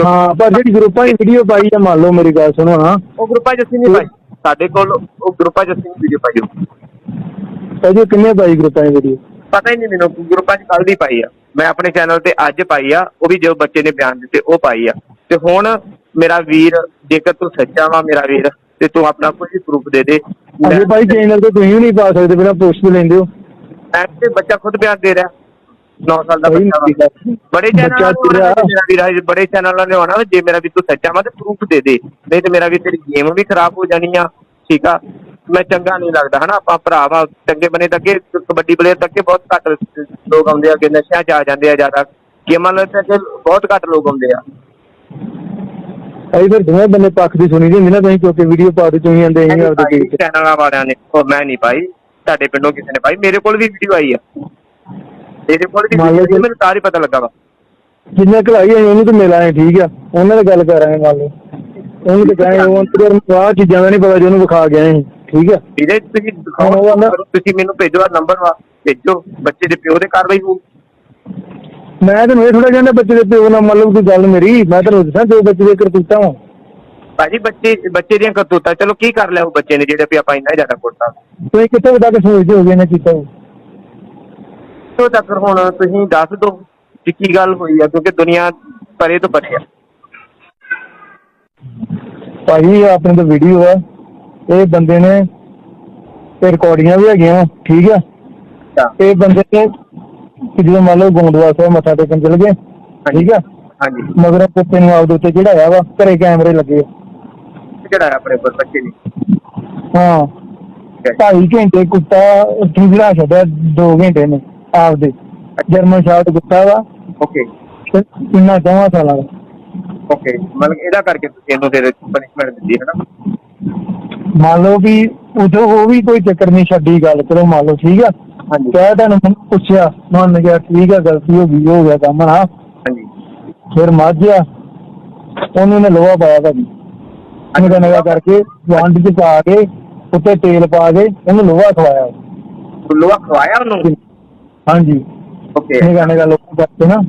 ਹਾਂ ਪਰ ਜਿਹੜੀ ਗਰੁੱਪਾਂ ਦੀ ਵੀਡੀਓ ਪਾਈ ਆ ਮੰਨ ਲਓ ਮੇਰੀ ਗੱਲ ਸੁਣੋ ਹਾਂ ਉਹ ਗਰੁੱਪਾਂ 'ਚ ਅਸੀਂ ਨਹੀਂ ਪਾਈ ਸਾਡੇ ਕੋਲ ਉਹ ਗਰੁੱਪਾਂ 'ਚ ਅਸੀਂ ਵੀਡੀਓ ਪਾਈ ਹੋਈ। ਭਾਜੀ ਕਿੰਨੇ ਪਾਈ ਗਰੁੱਪਾਂ ਦੀ ਵੀਡੀਓ ਪਤਾ ਹੀ ਨਹੀਂ ਮੈਨੂੰ ਗਰੁੱਪਾਂ 'ਚ ਕੱਲ ਦੀ ਪਾਈ ਆ। ਮੈਂ ਆਪਣੇ ਚੈਨਲ ਤੇ ਅੱਜ ਪਾਈ ਆ ਉਹ ਵੀ ਜੋ ਬੱਚੇ ਨੇ ਬਿਆਨ ਦਿੱਤੇ ਉਹ ਪਾਈ ਆ। ਤੇ ਹੁਣ ਮੇਰਾ ਵੀਰ ਜੇਕਰ ਤੂੰ ਸੱਚਾ ਵਾ ਮੇਰਾ ਵੀਰ ਤੇ ਤੂੰ ਆਪਣਾ ਕੋਈ ਪ੍ਰੂਫ ਦੇ ਦੇ। ਅਜੇ ਭਾਈ ਚੈਨਲ ਤੇ ਤੁਸੀਂ ਵੀ ਨਹੀਂ ਪਾ ਸਕਦੇ ਬਿਨਾਂ ਪੋਸਟ ਵੀ ਲੈਂਦੇ ਹੋ। ਐਂ ਤੇ ਬੱਚਾ ਖੁਦ ਬਿਆਨ ਦੇ ਰਿਹਾ। 9 ਸਾਲ ਦਾ ਬੱਚਾ। ਬੜੇ ਚੈਨਲਾਂ ਮੇਰਾ ਵੀਰ ਬੜੇ ਚੈਨਲਾਂ ਨੇ ਆਉਣਾ ਜੇ ਮੇਰਾ ਵੀ ਤੂੰ ਸੱਚਾ ਵਾ ਤੇ ਪ੍ਰੂਫ ਦੇ ਦੇ। ਨਹੀਂ ਤੇ ਮੇਰਾ ਵੀ ਤੇਰੀ ਗੇਮ ਵੀ ਖਰਾਬ ਹੋ ਜਾਣੀ ਆ ਠੀਕ ਆ? ਮੈਂ ਚੰਗਾ ਨਹੀਂ ਲੱਗਦਾ ਹਨਾ? ਆਪਾਂ ਭਰਾ ਵਾ ਚੰਗੇ ਬਣੇ ਤਾਂ ਅੱਗੇ ਕਬੱਡੀ ਪਲੇਅਰ ਤੱਕ ਬਹੁਤ ਘੱਟ ਲੋਕ ਆਉਂਦੇ ਆ ਕਿ ਨਸ਼ਿਆਂ 'ਚ ਆ ਜਾਂਦੇ ਆ ਜ਼ਿਆਦਾ। ਗੇਮਾਂ ਲਈ ਤਾਂ ਅੱਗੇ ਬਹੁਤ ਘੱਟ ਲੋਕ ਆਉਂਦੇ ਆ। ਅਸੀਂ ਫਿਰ ਦੋਵੇਂ ਬੰਦੇ ਪੱਖ ਦੀ ਸੁਣੀ ਦੀ ਹੁੰਦੀ ਨਾ ਤੁਸੀਂ ਕਿਉਂਕਿ ਵੀਡੀਓ ਪਾ ਦੇ ਤੁਸੀਂ ਆਂਦੇ ਅਸੀਂ ਆਪਦੇ ਤੇ ਚੈਨਲਾਂ ਵਾਲਿਆਂ ਨੇ ਉਹ ਮੈਂ ਨਹੀਂ ਪਾਈ ਤੁਹਾਡੇ ਪਿੰਡੋਂ ਕਿਸੇ ਨੇ ਪਾਈ ਮੇਰੇ ਕੋਲ ਵੀ ਵੀਡੀਓ ਆਈ ਆ। ਮੇਰੇ ਕੋਲ ਵੀ ਮੰਨ ਆਈ ਆ, ਹੀ ਪਤਾ ਲੱਗਾ ਵਾ। ਜਿੰਨੇ ਕਲਾਈ ਅਸੀਂ ਉਹਨੂੰ ਤੇ ਮਿਲ ਆਏ ਠੀਕ ਆ। ਉਹਨਾਂ ਨਾਲ ਗੱਲ ਕਰਾਂਗੇ ਮੰਨ ਲਓ। ਉਹਨੂੰ ਤੇ ਕਹਾਂਗੇ ਉਹ ਅੰਤਰ ਨੂੰ ਆਹ ਚੀਜ਼ਾਂ ਦਾ ਨਹੀਂ ਪਤਾ ਜੋ ਉਹਨੂੰ ਵਿਖਾ ਗਿਆ ਸੀ। ਠੀਕ ਆ ਵੀਰੇ ਤੁਸੀਂ ਹਾਂ, ਦਿਖਾਓ ਉਹ ਨਾ- ਤੁਸੀਂ ਮੈਨੂੰ ਭੇਜੋ ਆ ਨੰਬਰ ਵਾ ਭੇਜੋ ਬੱਚੇ ਦੇ ਪਿਓ ਦੇ ਕਾਰਵਾਈ ਹੋਊ ਮੈਂ ਤੈਨੂੰ ਇਹ ਥੋੜਾ ਕਹਿੰਦਾ ਬੱਚੇ ਦੇ ਪਿਓ ਨਾਲ ਮਤਲਬ ਕੋਈ ਗੱਲ ਮੇਰੀ ਮੈਂ ਤੈਨੂੰ ਦੱਸਾਂ ਜੋ ਬੱਚੇ ਦੇ ਕਰਤੂਤਾਂ ਵਾ। ਭਾਜੀ ਬੱਚੇ ਬੱਚੇ ਦੀਆਂ ਕਰਤੂਤਾਂ ਚਲੋ ਕੀ ਕਰ ਲਿਆ ਉਹ ਬੱਚੇ ਨੇ ਜਿਹੜੇ ਵੀ ਆਪਾਂ ਇੰਨਾ ਜ਼ਿਆਦਾ ਕੁੱਟਾ ਤੁਸੀਂ ਕਿੱਥੇ ਬਤਾ ਕੇ ਸੋਚਦੇ ਹੋਗੇ ਨੇ ਕੀਤਾ ਹੋਊ? ਤੋਂ ਤੱਕ ਹੁਣ ਤੁਸੀਂ ਦੱਸ ਦਿਓ ਕਿ ਕੀ ਗੱਲ ਹੋਈ ਆ ਕਿਉਂਕਿ ਦੁਨੀਆ ਪਰੇ ਤੋਂ ਪਰੇ ਆ। ਭਾਈ ਆਪਣੇ ਤੋਂ ਵੀਡੀਓ ਆ। ਇਹ ਬੰਦੇ ਨੇ ਤੇ ਰਿਕਾਰਡਿੰਗਾਂ ਵੀ ਹੈਗੀਆਂ ਠੀਕ ਆ? ਅੱਛਾ ਇਹ ਬੰਦੇ ਨੇ ਕਿ ਜਦੋਂ ਮੰਨ ਲਓ ਗੋਂਦਵਾਲ ਸਾਹਿਬ ਮੱਥਾ ਟੇਕਣ ਚਲੇ ਗਏ ਠੀਕ ਆ? ਹਾਂਜੀ। ਮਗਰ ਕੁੱਤੇ ਨੂੰ ਆਪਦੇ ਉੱਤੇ ਚੜਾਇਆ ਵਾ ਘਰੇ ਕੈਮਰੇ ਲੱਗੇ। ਆ। ਆਪਣੇ ਉੱਪਰ ਬੱਚੇ ਨੇ ਹਾਂ। ਠੀਕ ਹੈ ਢਾਈ ਘੰਟੇ ਕੁੱਤਾ ਉੱਥੇ ਜਿਹੜਾ ਛੱਡਿਆ 2 ਘੰਟੇ ਨੇ ਆਪਦੇ। ਜਰਮਨ ਸ਼ਾਰਟ ਕੁੱਤਾ ਵਾ। ਓਕੇ। ਤੇ ਕਿੰਨਾ ਚੌਵਾਂ ਸਾਲਾਂ ਦਾ। ਓਕੇ। ਮਤਲਬ ਇਹਦਾ ਕਰਕੇ ਤੁਸੀਂ ਇਹਨੂੰ ਪਨਿਸ਼ਮੈਂਟ ਦਿੱਤੀ ਹੈ ਨਾ? ਮੰਨ ਲਓ ਵੀ ਉਦੋਂ ਉਹ ਵੀ ਕੋਈ ਚੱਕਰ ਨਹੀਂ ਛੱਡੀ ਗੱਲ ਚਲੋ ਮੰਨ ਲਓ ਠੀਕ ਆ। ਹਾਂਜੀ। ਕਹਿ ਤੁਹਾਨੂੰ ਮੈਨੂੰ ਪੁੱਛਿਆ ਮੰਨ ਗਿਆ ਠੀਕ ਆ ਗਲਤੀ ਹੋ ਗਈ ਹੋ ਗਿਆ ਕੰਮ ਨਾ। ਹਾਂਜੀ। ਫਿਰ ਮਾਝਿਆ ਉਹਨੂੰ ਨੇ ਲੋਹਾ ਪਾਇਆ ਭਾਜੀ। ਉਹਨੂੰ ਨਗਾ ਕਰਕੇ ਵੰਡ ਚ ਪਾ ਕੇ ਉੱਤੇ ਤੇਲ ਪਾ ਕੇ ਉਹਨੂੰ ਲੋਹਾ ਖਵਾਇਆ। ਲੋਹਾ ਖਵਾਇਆ ਉਹਨੂੰ? ਹਾਂਜੀ। ਓਕੇ। ਇਹ ਗਾਣੇ ਦਾ ਲੋਹਾ ਕਰਕੇ ਨਾ।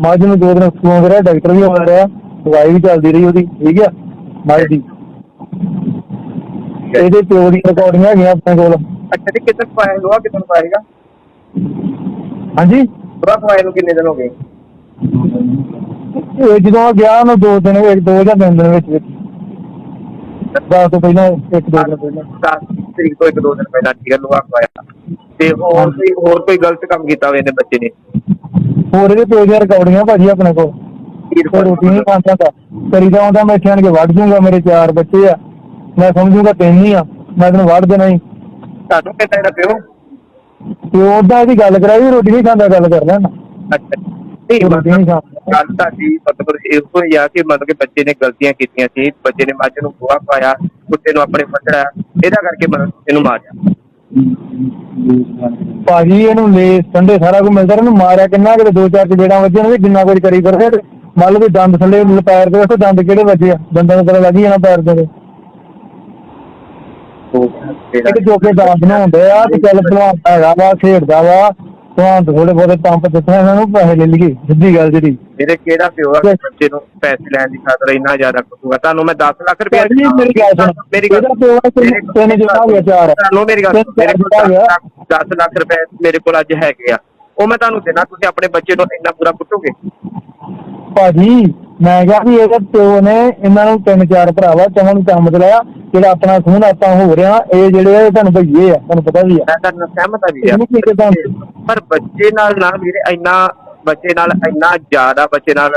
ਮੱਝ ਨੂੰ ਦੋ ਦਿਨ ਸੌਂ ਰਿਹਾ ਡਾਕਟਰ ਵੀ ਆ ਰਿਹਾ ਦਵਾਈ ਵੀ ਚੱਲਦੀ ਰਹੀ ਉਹਦੀ ਠੀਕ ਆ। ਮੱਝ ਦੀ। ਇਹਦੇ ਪਿਓ ਦੀ ਰਿਕਾਰਡਿੰਗ ਹੈਗੀਆਂ ਆਪਣੇ ਕੋਲ। ਅੱਛਾ ਤੇ ਕਿਤਨ ਖਵਾਇਆ ਲੋਹਾ ਕਿਤਨ ਖਵਾਏਗਾ ਹਾਂਜੀ? ਲੋਹਾ ਖਵਾਏ ਨੂੰ ਕਿੰਨੇ ਦਿਨ ਹੋ ਗਏ? ਇਹ ਜਦੋਂ ਗਿਆ ਉਹਨੂੰ ਦੋ ਦਿਨ ਇੱਕ ਦੋ ਜਾਂ ਤਿੰਨ ਦਿਨ ਵਿੱਚ ਵਿੱਚ। ਦਸ ਤੋਂ ਪਹਿਲਾਂ ਇੱਕ ਦੋ ਦਿਨ ਪਹਿਲਾਂ। 10 ਤਰੀਕ ਤੋਂ ਇੱਕ ਦੋ ਦਿਨ ਪਹਿਲਾਂ ਠੀਕ ਹੈ ਲੋਹਾ ਖਵਾਇਆ ਤੇ ਹੋਰ ਕੋਈ ਹੋਰ ਕੋਈ ਗਲਤ ਕੰਮ ਕੀਤਾ ਹੋਵੇ ਇਹਨੇ ਬੱਚੇ ਨੇ? ਹੋਰ ਇਹਦੇ ਪਿਓ ਦੀਆਂ ਰਿਕਾਰਡਿੰਗਾਂ ਭਾਜੀ ਆਪਣੇ ਕੋਲ। ਕੋਈ ਰੋਟੀ ਨਹੀਂ ਖਾਂਦਾ ਤਾਂ ਕਰੀਦਾ ਹੁੰਦਾ ਮੈਂ ਇੱਥੇ ਆਣ ਕੇ ਵੱਢ ਜੂੰਗਾ ਮੇਰੇ ਚਾਰ ਬੱਚੇ ਆ। ਮੈਂ ਸਮਝੂਗਾ ਤਿੰਨ ਹੀ ਆ ਮੈਂ ਤੈਨੂੰ ਵੱਢ ਦੇਣਾ ਹੀ। ਤੁਹਾਨੂੰ ਕਿੰਨਾ ਇਹਦਾ ਪਿਓ? ਤੇ ਉਹਦਾ ਇਹਦੀ ਗੱਲ ਕਰਾਈ ਰੋਟੀ ਨਹੀਂ ਖਾਂਦਾ ਗੱਲ ਕਰ ਲੈਣਾ ਅੱਛਾ। ਨਹੀਂ ਰੋਟੀ ਨਹੀਂ ਮਤਲਬ ਖਾਂਦਾ ਗੱਲ ਤੁਹਾਡੀ ਮਤਲਬ ਇਹ ਹੋਈ ਆ ਕਿ ਮਤਲਬ ਕਿ ਬੱਚੇ ਨੇ ਗਲਤੀਆਂ ਕੀਤੀਆਂ ਸੀ ਬੱਚੇ ਨੇ ਮੱਝ ਨੂੰ ਗੋਹਾ ਪਾਇਆ ਕੁੱਤੇ ਨੂੰ ਆਪਣੇ ਫੜਿਆ ਇਹਦਾ ਕਰਕੇ ਮਤਲਬ ਇਹਨੂੰ ਮਾਰਿਆ ਭਾਜੀ ਇਹਨੂੰ ਲੈ ਸੰਡੇ ਸਾਰਾ ਕੁਝ ਮਿਲਦਾ ਇਹਨੂੰ ਮਾਰਿਆ ਕਿੰਨਾ ਕਿਤੇ ਦੋ ਚਾਰ ਚੜੇੜਾਂ ਵੱਜੀਆਂ ਨੇ ਜਿੰਨਾ ਕੁਝ ਕਰੀ ਕਰਦੇ ਮੰਨ ਲਓ ਵੀ ਦੰਦ ਥੱਲੇ ਪੈਰ ਦੇ ਉੱਤੇ ਦੰਦ ਕਿਹੜੇ ਵੱਜੇ ਆ? ਦੰਦਾਂ ਨੂੰ ਪਤਾ ਲੱਗ ਹੀ ਜਾਣਾ ਪੈਰ ਦੇ ਇੱਕ ਨੂੰ ਹੁੰਦੇ ਆ ਤੇ ਚੱਲ ਭਲਵਾਨ ਹੈਗਾ ਵਾ ਖੇਡਦਾ ਵਾ ਭਲਵਾਨ ਥੋੜੇ ਬਹੁਤੇ ਪੰਪ ਦਿੱਤੇ ਇਹਨਾਂ ਨੂੰ ਪੈਸੇ ਲੈ ਲਈਏ ਸਿੱਧੀ ਗੱਲ ਜਿਹੜੀ। ਮੇਰੇ ਕਿਹੜਾ ਪਿਓ ਆ? ਕਿ ਬੱਚੇ ਨੂੰ ਪੈਸੇ ਲੈਣ ਦੀ ਖਾਤਰ ਇੰਨਾ ਜ਼ਿਆਦਾ ਕੁੱਟੂਗਾ ਤੁਹਾਨੂੰ ਮੈਂ 10 ਲੱਖ ਰੁਪਏ ਭਾਜੀ ਮੇਰੀ ਗੱਲ ਸੁਣ। ਮੇਰੀ ਗੱਲ ਪਿਓ ਆ ਤਿੰਨ- ਜਿਹੜਾ ਹੋ ਗਿਆ ਚਾਰ। ਤੁਹਾਨੂੰ ਮੇਰੀ ਗੱਲ ਮੇਰੇ ਕੋਲ ਜਿਹੜਾ ਹੋ ਗਿਆ 10 ਲੱਖ ਰੁਪਏ ਮੇਰੇ ਕੋਲ ਅੱਜ ਹੈਗੇ ਆ। ਉਹ ਮੈਂ ਤੁਹਾਨੂੰ ਦੇਣਾ ਤੁਸੀਂ ਆਪਣੇ ਬੱਚੇ ਨੂੰ ਇੰਨਾ ਪੂਰਾ ਕੁੱਟੋਗੇ ਭਾਜੀ ਮੈਂ ਕਿਹਾ ਵੀ ਇਹਦੇ ਪਿਓ ਨੇ ਇਹਨਾਂ ਨੂੰ ਤਿੰਨ ਚਾਰ ਭਰਾਵਾ ਚਵਾਂ ਨੂੰ ਕੰਮ ਚਲਾਇਆ ਜਿਹੜਾ ਆਪਣਾ ਖੂਨ ਆਪਾਂ ਹੋ ਰਿਹਾ ਇਹ ਜਿਹੜੇ ਆ ਇਹ ਤੁਹਾਨੂੰ ਭਈਏ ਆ ਤੁਹਾਨੂੰ ਪਤਾ ਵੀ ਆ। ਮੈਂ ਤੁਹਾਨੂੰ ਸਹਿਮਤ ਆ ਵੀ ਇਹਨੂੰ ਕੀ ਕਹਿੰਦਾ ਪਰ ਬੱਚੇ ਨਾਲ ਨਾ ਵੀਰੇ ਇੰਨਾ ਬੱਚੇ ਨਾਲ ਇੰਨਾ ਜ਼ਿਆਦਾ ਬੱਚੇ ਨਾਲ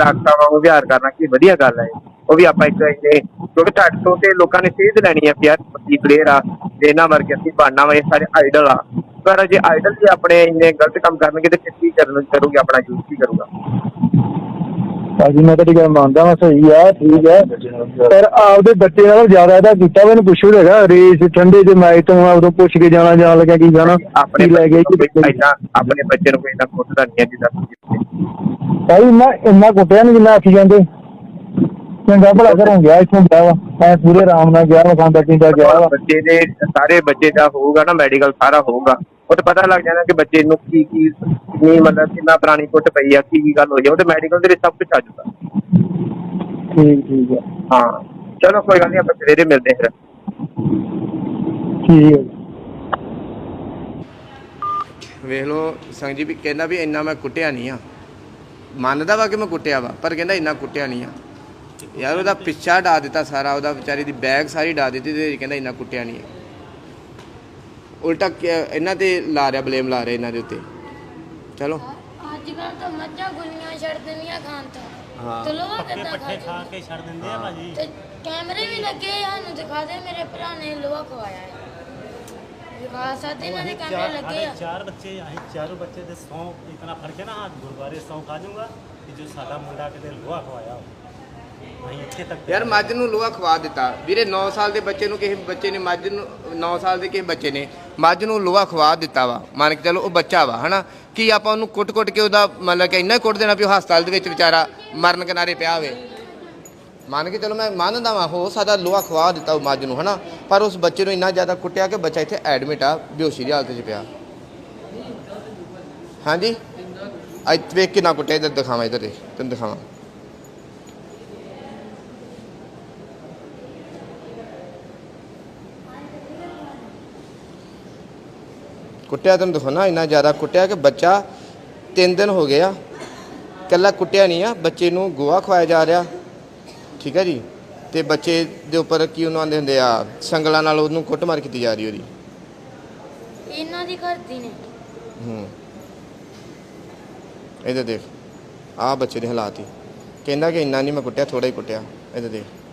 ਰਾਖਤਾ ਵਾਂਗੂ ਵਿਹਾਰ ਕਰਨਾ ਕੀ ਵਧੀਆ ਗੱਲ ਹੈ ਉਹ ਵੀ ਆਪਾਂ ਇੱਕ ਇੰਨੇ ਕਿਉਂਕਿ ਤੁਹਾਡੇ ਤੋਂ ਤੇ ਲੋਕਾਂ ਨੇ ਸੇਧ ਲੈਣੀ ਆ ਕਿ ਯਾਰ ਪਲੇਅਰ ਆ ਤੇ ਇਹਨਾਂ ਵਰਗੇ ਅਸੀਂ ਬਣਨਾ ਵਾ ਇਹ ਸਾਰੇ ਆਈਡਲ ਆ। ਪਰ ਜੇ ਆਈਡਲ ਵੀ ਆਪਣੇ ਇੰਨੇ ਗਲਤ ਕੰਮ ਕਰਨਗੇ ਤੇ ਫਿਰ ਕੀ ਕਰਨ ਕਰੂਗੇ ਆਪਣਾ ਯੂਜ਼ ਕੀ ਕਰੂਗਾ? ਭਾਜੀ ਮੈਂ ਤੁਹਾਡੀ ਗੱਲ ਮੰਨਦਾ ਹਾਂ ਸਹੀ ਆ ਠੀਕ ਹੈ ਪਰ ਆਪਦੇ ਬੱਚੇ ਨਾਲ ਜ਼ਿਆਦਾ ਇਹਦਾ ਕੀਤਾ ਇਹਨੂੰ ਪੁੱਛੋ ਹੈਗਾ ਰੇਸ ਠੰਡੇ ਦੇ ਮੈਚ ਤੋਂ ਉਦੋਂ ਪੁੱਛ ਕੇ ਜਾਣਾ ਜਾਣ ਲੱਗਾ ਕੀ ਜਾਣਾ ਆਪਣੇ ਲੈ ਗਏ ਕਿ ਆਪਣੇ ਬੱਚੇ ਨੂੰ ਕੋਈ ਇੰਨਾ ਕੁੱਟਦਾ ਨਹੀਂ ਹੈ ਜਿੱਦਾਂ। ਭਾਈ ਮੈਂ ਇੰਨਾ ਕੁੱਟਿਆ ਨਹੀਂ ਜਿੰਨਾ ਆਖੀ ਜਾਂਦੇ। ਚੰਗਾ ਭਲਾ ਘਰੋਂ ਗਿਆ ਇੱਥੋਂ ਗਿਆ ਵਾ। ਮੈਂ ਪੂਰੇ ਆਰਾਮ ਨਾਲ ਗਿਆ ਵਾ ਖਾਂਦਾ ਪੀਂਦਾ ਗਿਆ ਵਾ। ਬੱਚੇ ਦੇ ਸਾਰੇ ਬੱਚੇ ਦਾ ਹੋਊਗਾ ਨਾ ਮੈਡੀਕਲ ਸਾਰਾ ਹੋਊਗਾ। ਉਹ ਤੇ ਪਤਾ ਲੱਗ ਜਾਣਾ ਕਿ ਬੱਚੇ ਨੂੰ ਕੀ ਕੀ ਕਿੰਨੀ ਮਤਲਬ ਕਿੰਨਾ ਪੁਰਾਣੀ ਕੁੱਟ ਪਈ ਆ ਕੀ ਕੀ ਗੱਲ ਹੋਈ ਆ। ਉਹ ਤੇ ਮੈਡੀਕਲ ਦੇ ਵਿੱਚ ਸਭ ਕੁਝ ਆ ਜਾਊਗਾ। ਠੀਕ ਠੀਕ ਹੈ ਹਾਂ। ਚਲੋ ਕੋਈ ਗੱਲ ਨਹੀਂ ਆਪਾਂ ਸਵੇਰੇ ਮਿਲਦੇ ਹਾਂ ਫਿਰ। ਠੀਕ ਹੈ ਵੇਖ ਲਓ ਸੰਗ ਜੀ ਵੀ ਕਹਿੰਦਾ ਵੀ ਇੰਨਾ ਮੈਂ ਕੁੱਟਿਆ ਨਹੀਂ ਆ। ਮੰਨਦਾ ਵਾ ਕਿ ਮੈਂ ਕੁੱਟਿਆ ਵਾ ਪਰ ਕਹਿੰਦਾ ਇੰਨਾ ਕੁੱਟਿਆ ਨਹੀਂ ਆ। ਯਾਰ ਉਹਦਾ ਪਿੱਛਾ ਡਾ ਦਿੱਤਾ ਸਾਰਾ ਉਹਦਾ ਵਿਚਾਰੀ ਦੀ ਬੈਗ ਸਾਰੀ ਡਾ ਦਿੱਤੀ ਤੇ ਕਹਿੰਦਾ ਇੰਨਾ ਕੁੱਟਿਆ ਨਹੀਂ ਹੈ ਉਲਟਾ ਇਹਨਾਂ ਤੇ ਲਾ ਰਿਹਾ ਬਲੇਮ ਲਾ ਰਿਹਾ ਇਹਨਾਂ ਦੇ ਉੱਤੇ। ਚਲੋ। ਅੱਜ ਕੱਲ ਤਾਂ ਮੱਝਾਂ ਗੁੱਲੀਆਂ ਛੱਡ ਦਿੰਦੀਆਂ ਖਾਣ ਤੋਂ। ਤੇ ਲੋਹਾ ਕਿੱਦਾਂ ਖਾ ਖਾ ਕੇ ਛੱਡ ਦਿੰਦੇ ਆ ਭਾਜੀ। ਤੇ ਕੈਮਰੇ ਵੀ ਲੱਗੇ ਆ, ਸਾਨੂੰ ਦਿਖਾ ਦੇ ਮੇਰੇ ਭਰਾ ਨੇ ਲੋਹਾ ਖਵਾਇਆ ਹੈ। ਵਿਕਾਸ ਸਾਦੇ ਇਹਨਾਂ ਦੇ ਕੈਮਰੇ ਲੱਗੇ ਆ। ਚਾਰ ਬੱਚੇ ਅਸੀਂ ਚਾਰੋਂ ਬੱਚੇ ਦੇ ਸੌ ਇਤਨਾ ਫੜ ਕੇ ਨਾ ਗੁਰਬਾਰੇ ਸੌ ਖਾ ਜਾਊਗਾ ਕਿ ਜੋ ਸਾਡਾ ਮੁੰਡਾ ਕਿਤੇ ਲੋਹਾ ਖਵਾਇਆ ਹੋ ਯਾਰ ਮੱਝ ਨੂੰ ਲੋਹਾ ਖਵਾ ਦਿੱਤਾ। ਵੀਰੇ 9 ਸਾਲ ਦੇ ਬੱਚੇ ਨੂੰ ਕਿਸੇ ਬੱਚੇ ਨੇ, ਮੱਝ ਨੂੰ 9 ਸਾਲ ਦੇ ਕਿਸੇ ਬੱਚੇ ਨੇ ਮੱਝ ਨੂੰ ਲੋਹਾ ਖਵਾ ਦਿੱਤਾ ਵਾ। ਮੰਨ ਕੇ ਚਲੋ, ਉਹ ਬੱਚਾ ਵਾ, ਹਨਾ? ਕੀ ਆਪਾਂ ਉਹਨੂੰ ਕੁੱਟ-ਕੁੱਟ ਕੇ ਉਹਦਾ ਮਤਲਬ ਕਿ ਇੰਨਾ ਕੁੱਟ ਦੇਣਾ ਵੀ ਉਹ ਹਸਪਤਾਲ ਦੇ ਵਿੱਚ ਵਿਚਾਰਾ ਮਰਨ ਕਿਨਾਰੇ ਪਿਆ ਹੋਵੇ? ਮੰਨ ਕੇ ਚਲੋ, ਮੈਂ ਮੰਨਦਾ ਵਾਂ, ਹੋ ਸਾਡਾ ਲੋਹਾ ਖਵਾ ਦਿੱਤਾ ਉਹ ਮੱਝ ਨੂੰ, ਹਨਾ? ਪਰ ਉਸ ਬੱਚੇ ਨੂੰ ਇੰਨਾ ਜ਼ਿਆਦਾ ਕੁੱਟਿਆ ਕਿ ਬੱਚਾ ਇੱਥੇ ਐਡਮਿਟ ਆ, ਬੇਹੋਸ਼ੀ ਦੀ ਹਾਲਤ 'ਚ ਪਿਆ। ਹਾਂਜੀ? ਅੱਜ ਵੇਖ ਕੇ ਕੁੱਟਿਆ, ਇੱਧਰ ਦਿਖਾਵਾਂ, ਇੱਧਰ ਦੇਖ, ਤੈਨੂੰ ਦਿਖਾਵਾਂ। ਕੁੱਟਿਆ ਦੇਖੋ ਨਾ ਇੰਨਾ ਜ਼ਿਆਦਾ ਕੁੱਟਿਆ ਕਿ ਬੱਚਾ 3 ਦਿਨ ਹੋ ਗਏ ਆ। ਕੱਲਾ ਕੁੱਟਿਆ ਨਹੀਂ ਆ ਬੱਚੇ ਨੂੰ ਗੋਆ ਖਵਾਇਆ ਜਾ ਰਿਹਾ। ਠੀਕ ਹੈ ਜੀ? ਤੇ ਬੱਚੇ ਦੇ ਉੱਪਰ ਕੀ ਉਹਨਾਂ ਆਂਦੇ ਹੁੰਦੇ ਆ ਸੰਗਲਾਂ ਨਾਲ ਉਹਨੂੰ ਕੁੱਟਮਾਰ ਕੀਤੀ ਜਾ ਰਹੀ ਉਹਦੀ। ਇਹਨਾਂ ਦੀ ਘਰਦੀ ਨੇ। ਹੂੰ। ਇਹਦੇ ਦੇਖ ਆ ਬੱਚੇ ਦੇ ਹਾਲਾਤ ਹੀ। ਕਹਿੰਦਾ ਕਿ ਇੰਨਾ ਨਹੀਂ ਮੈਂ ਕੁੱਟਿਆ ਥੋੜਾ ਹੀ ਕੁੱਟਿਆ। ਇਹਦੇ ਦੇਖ।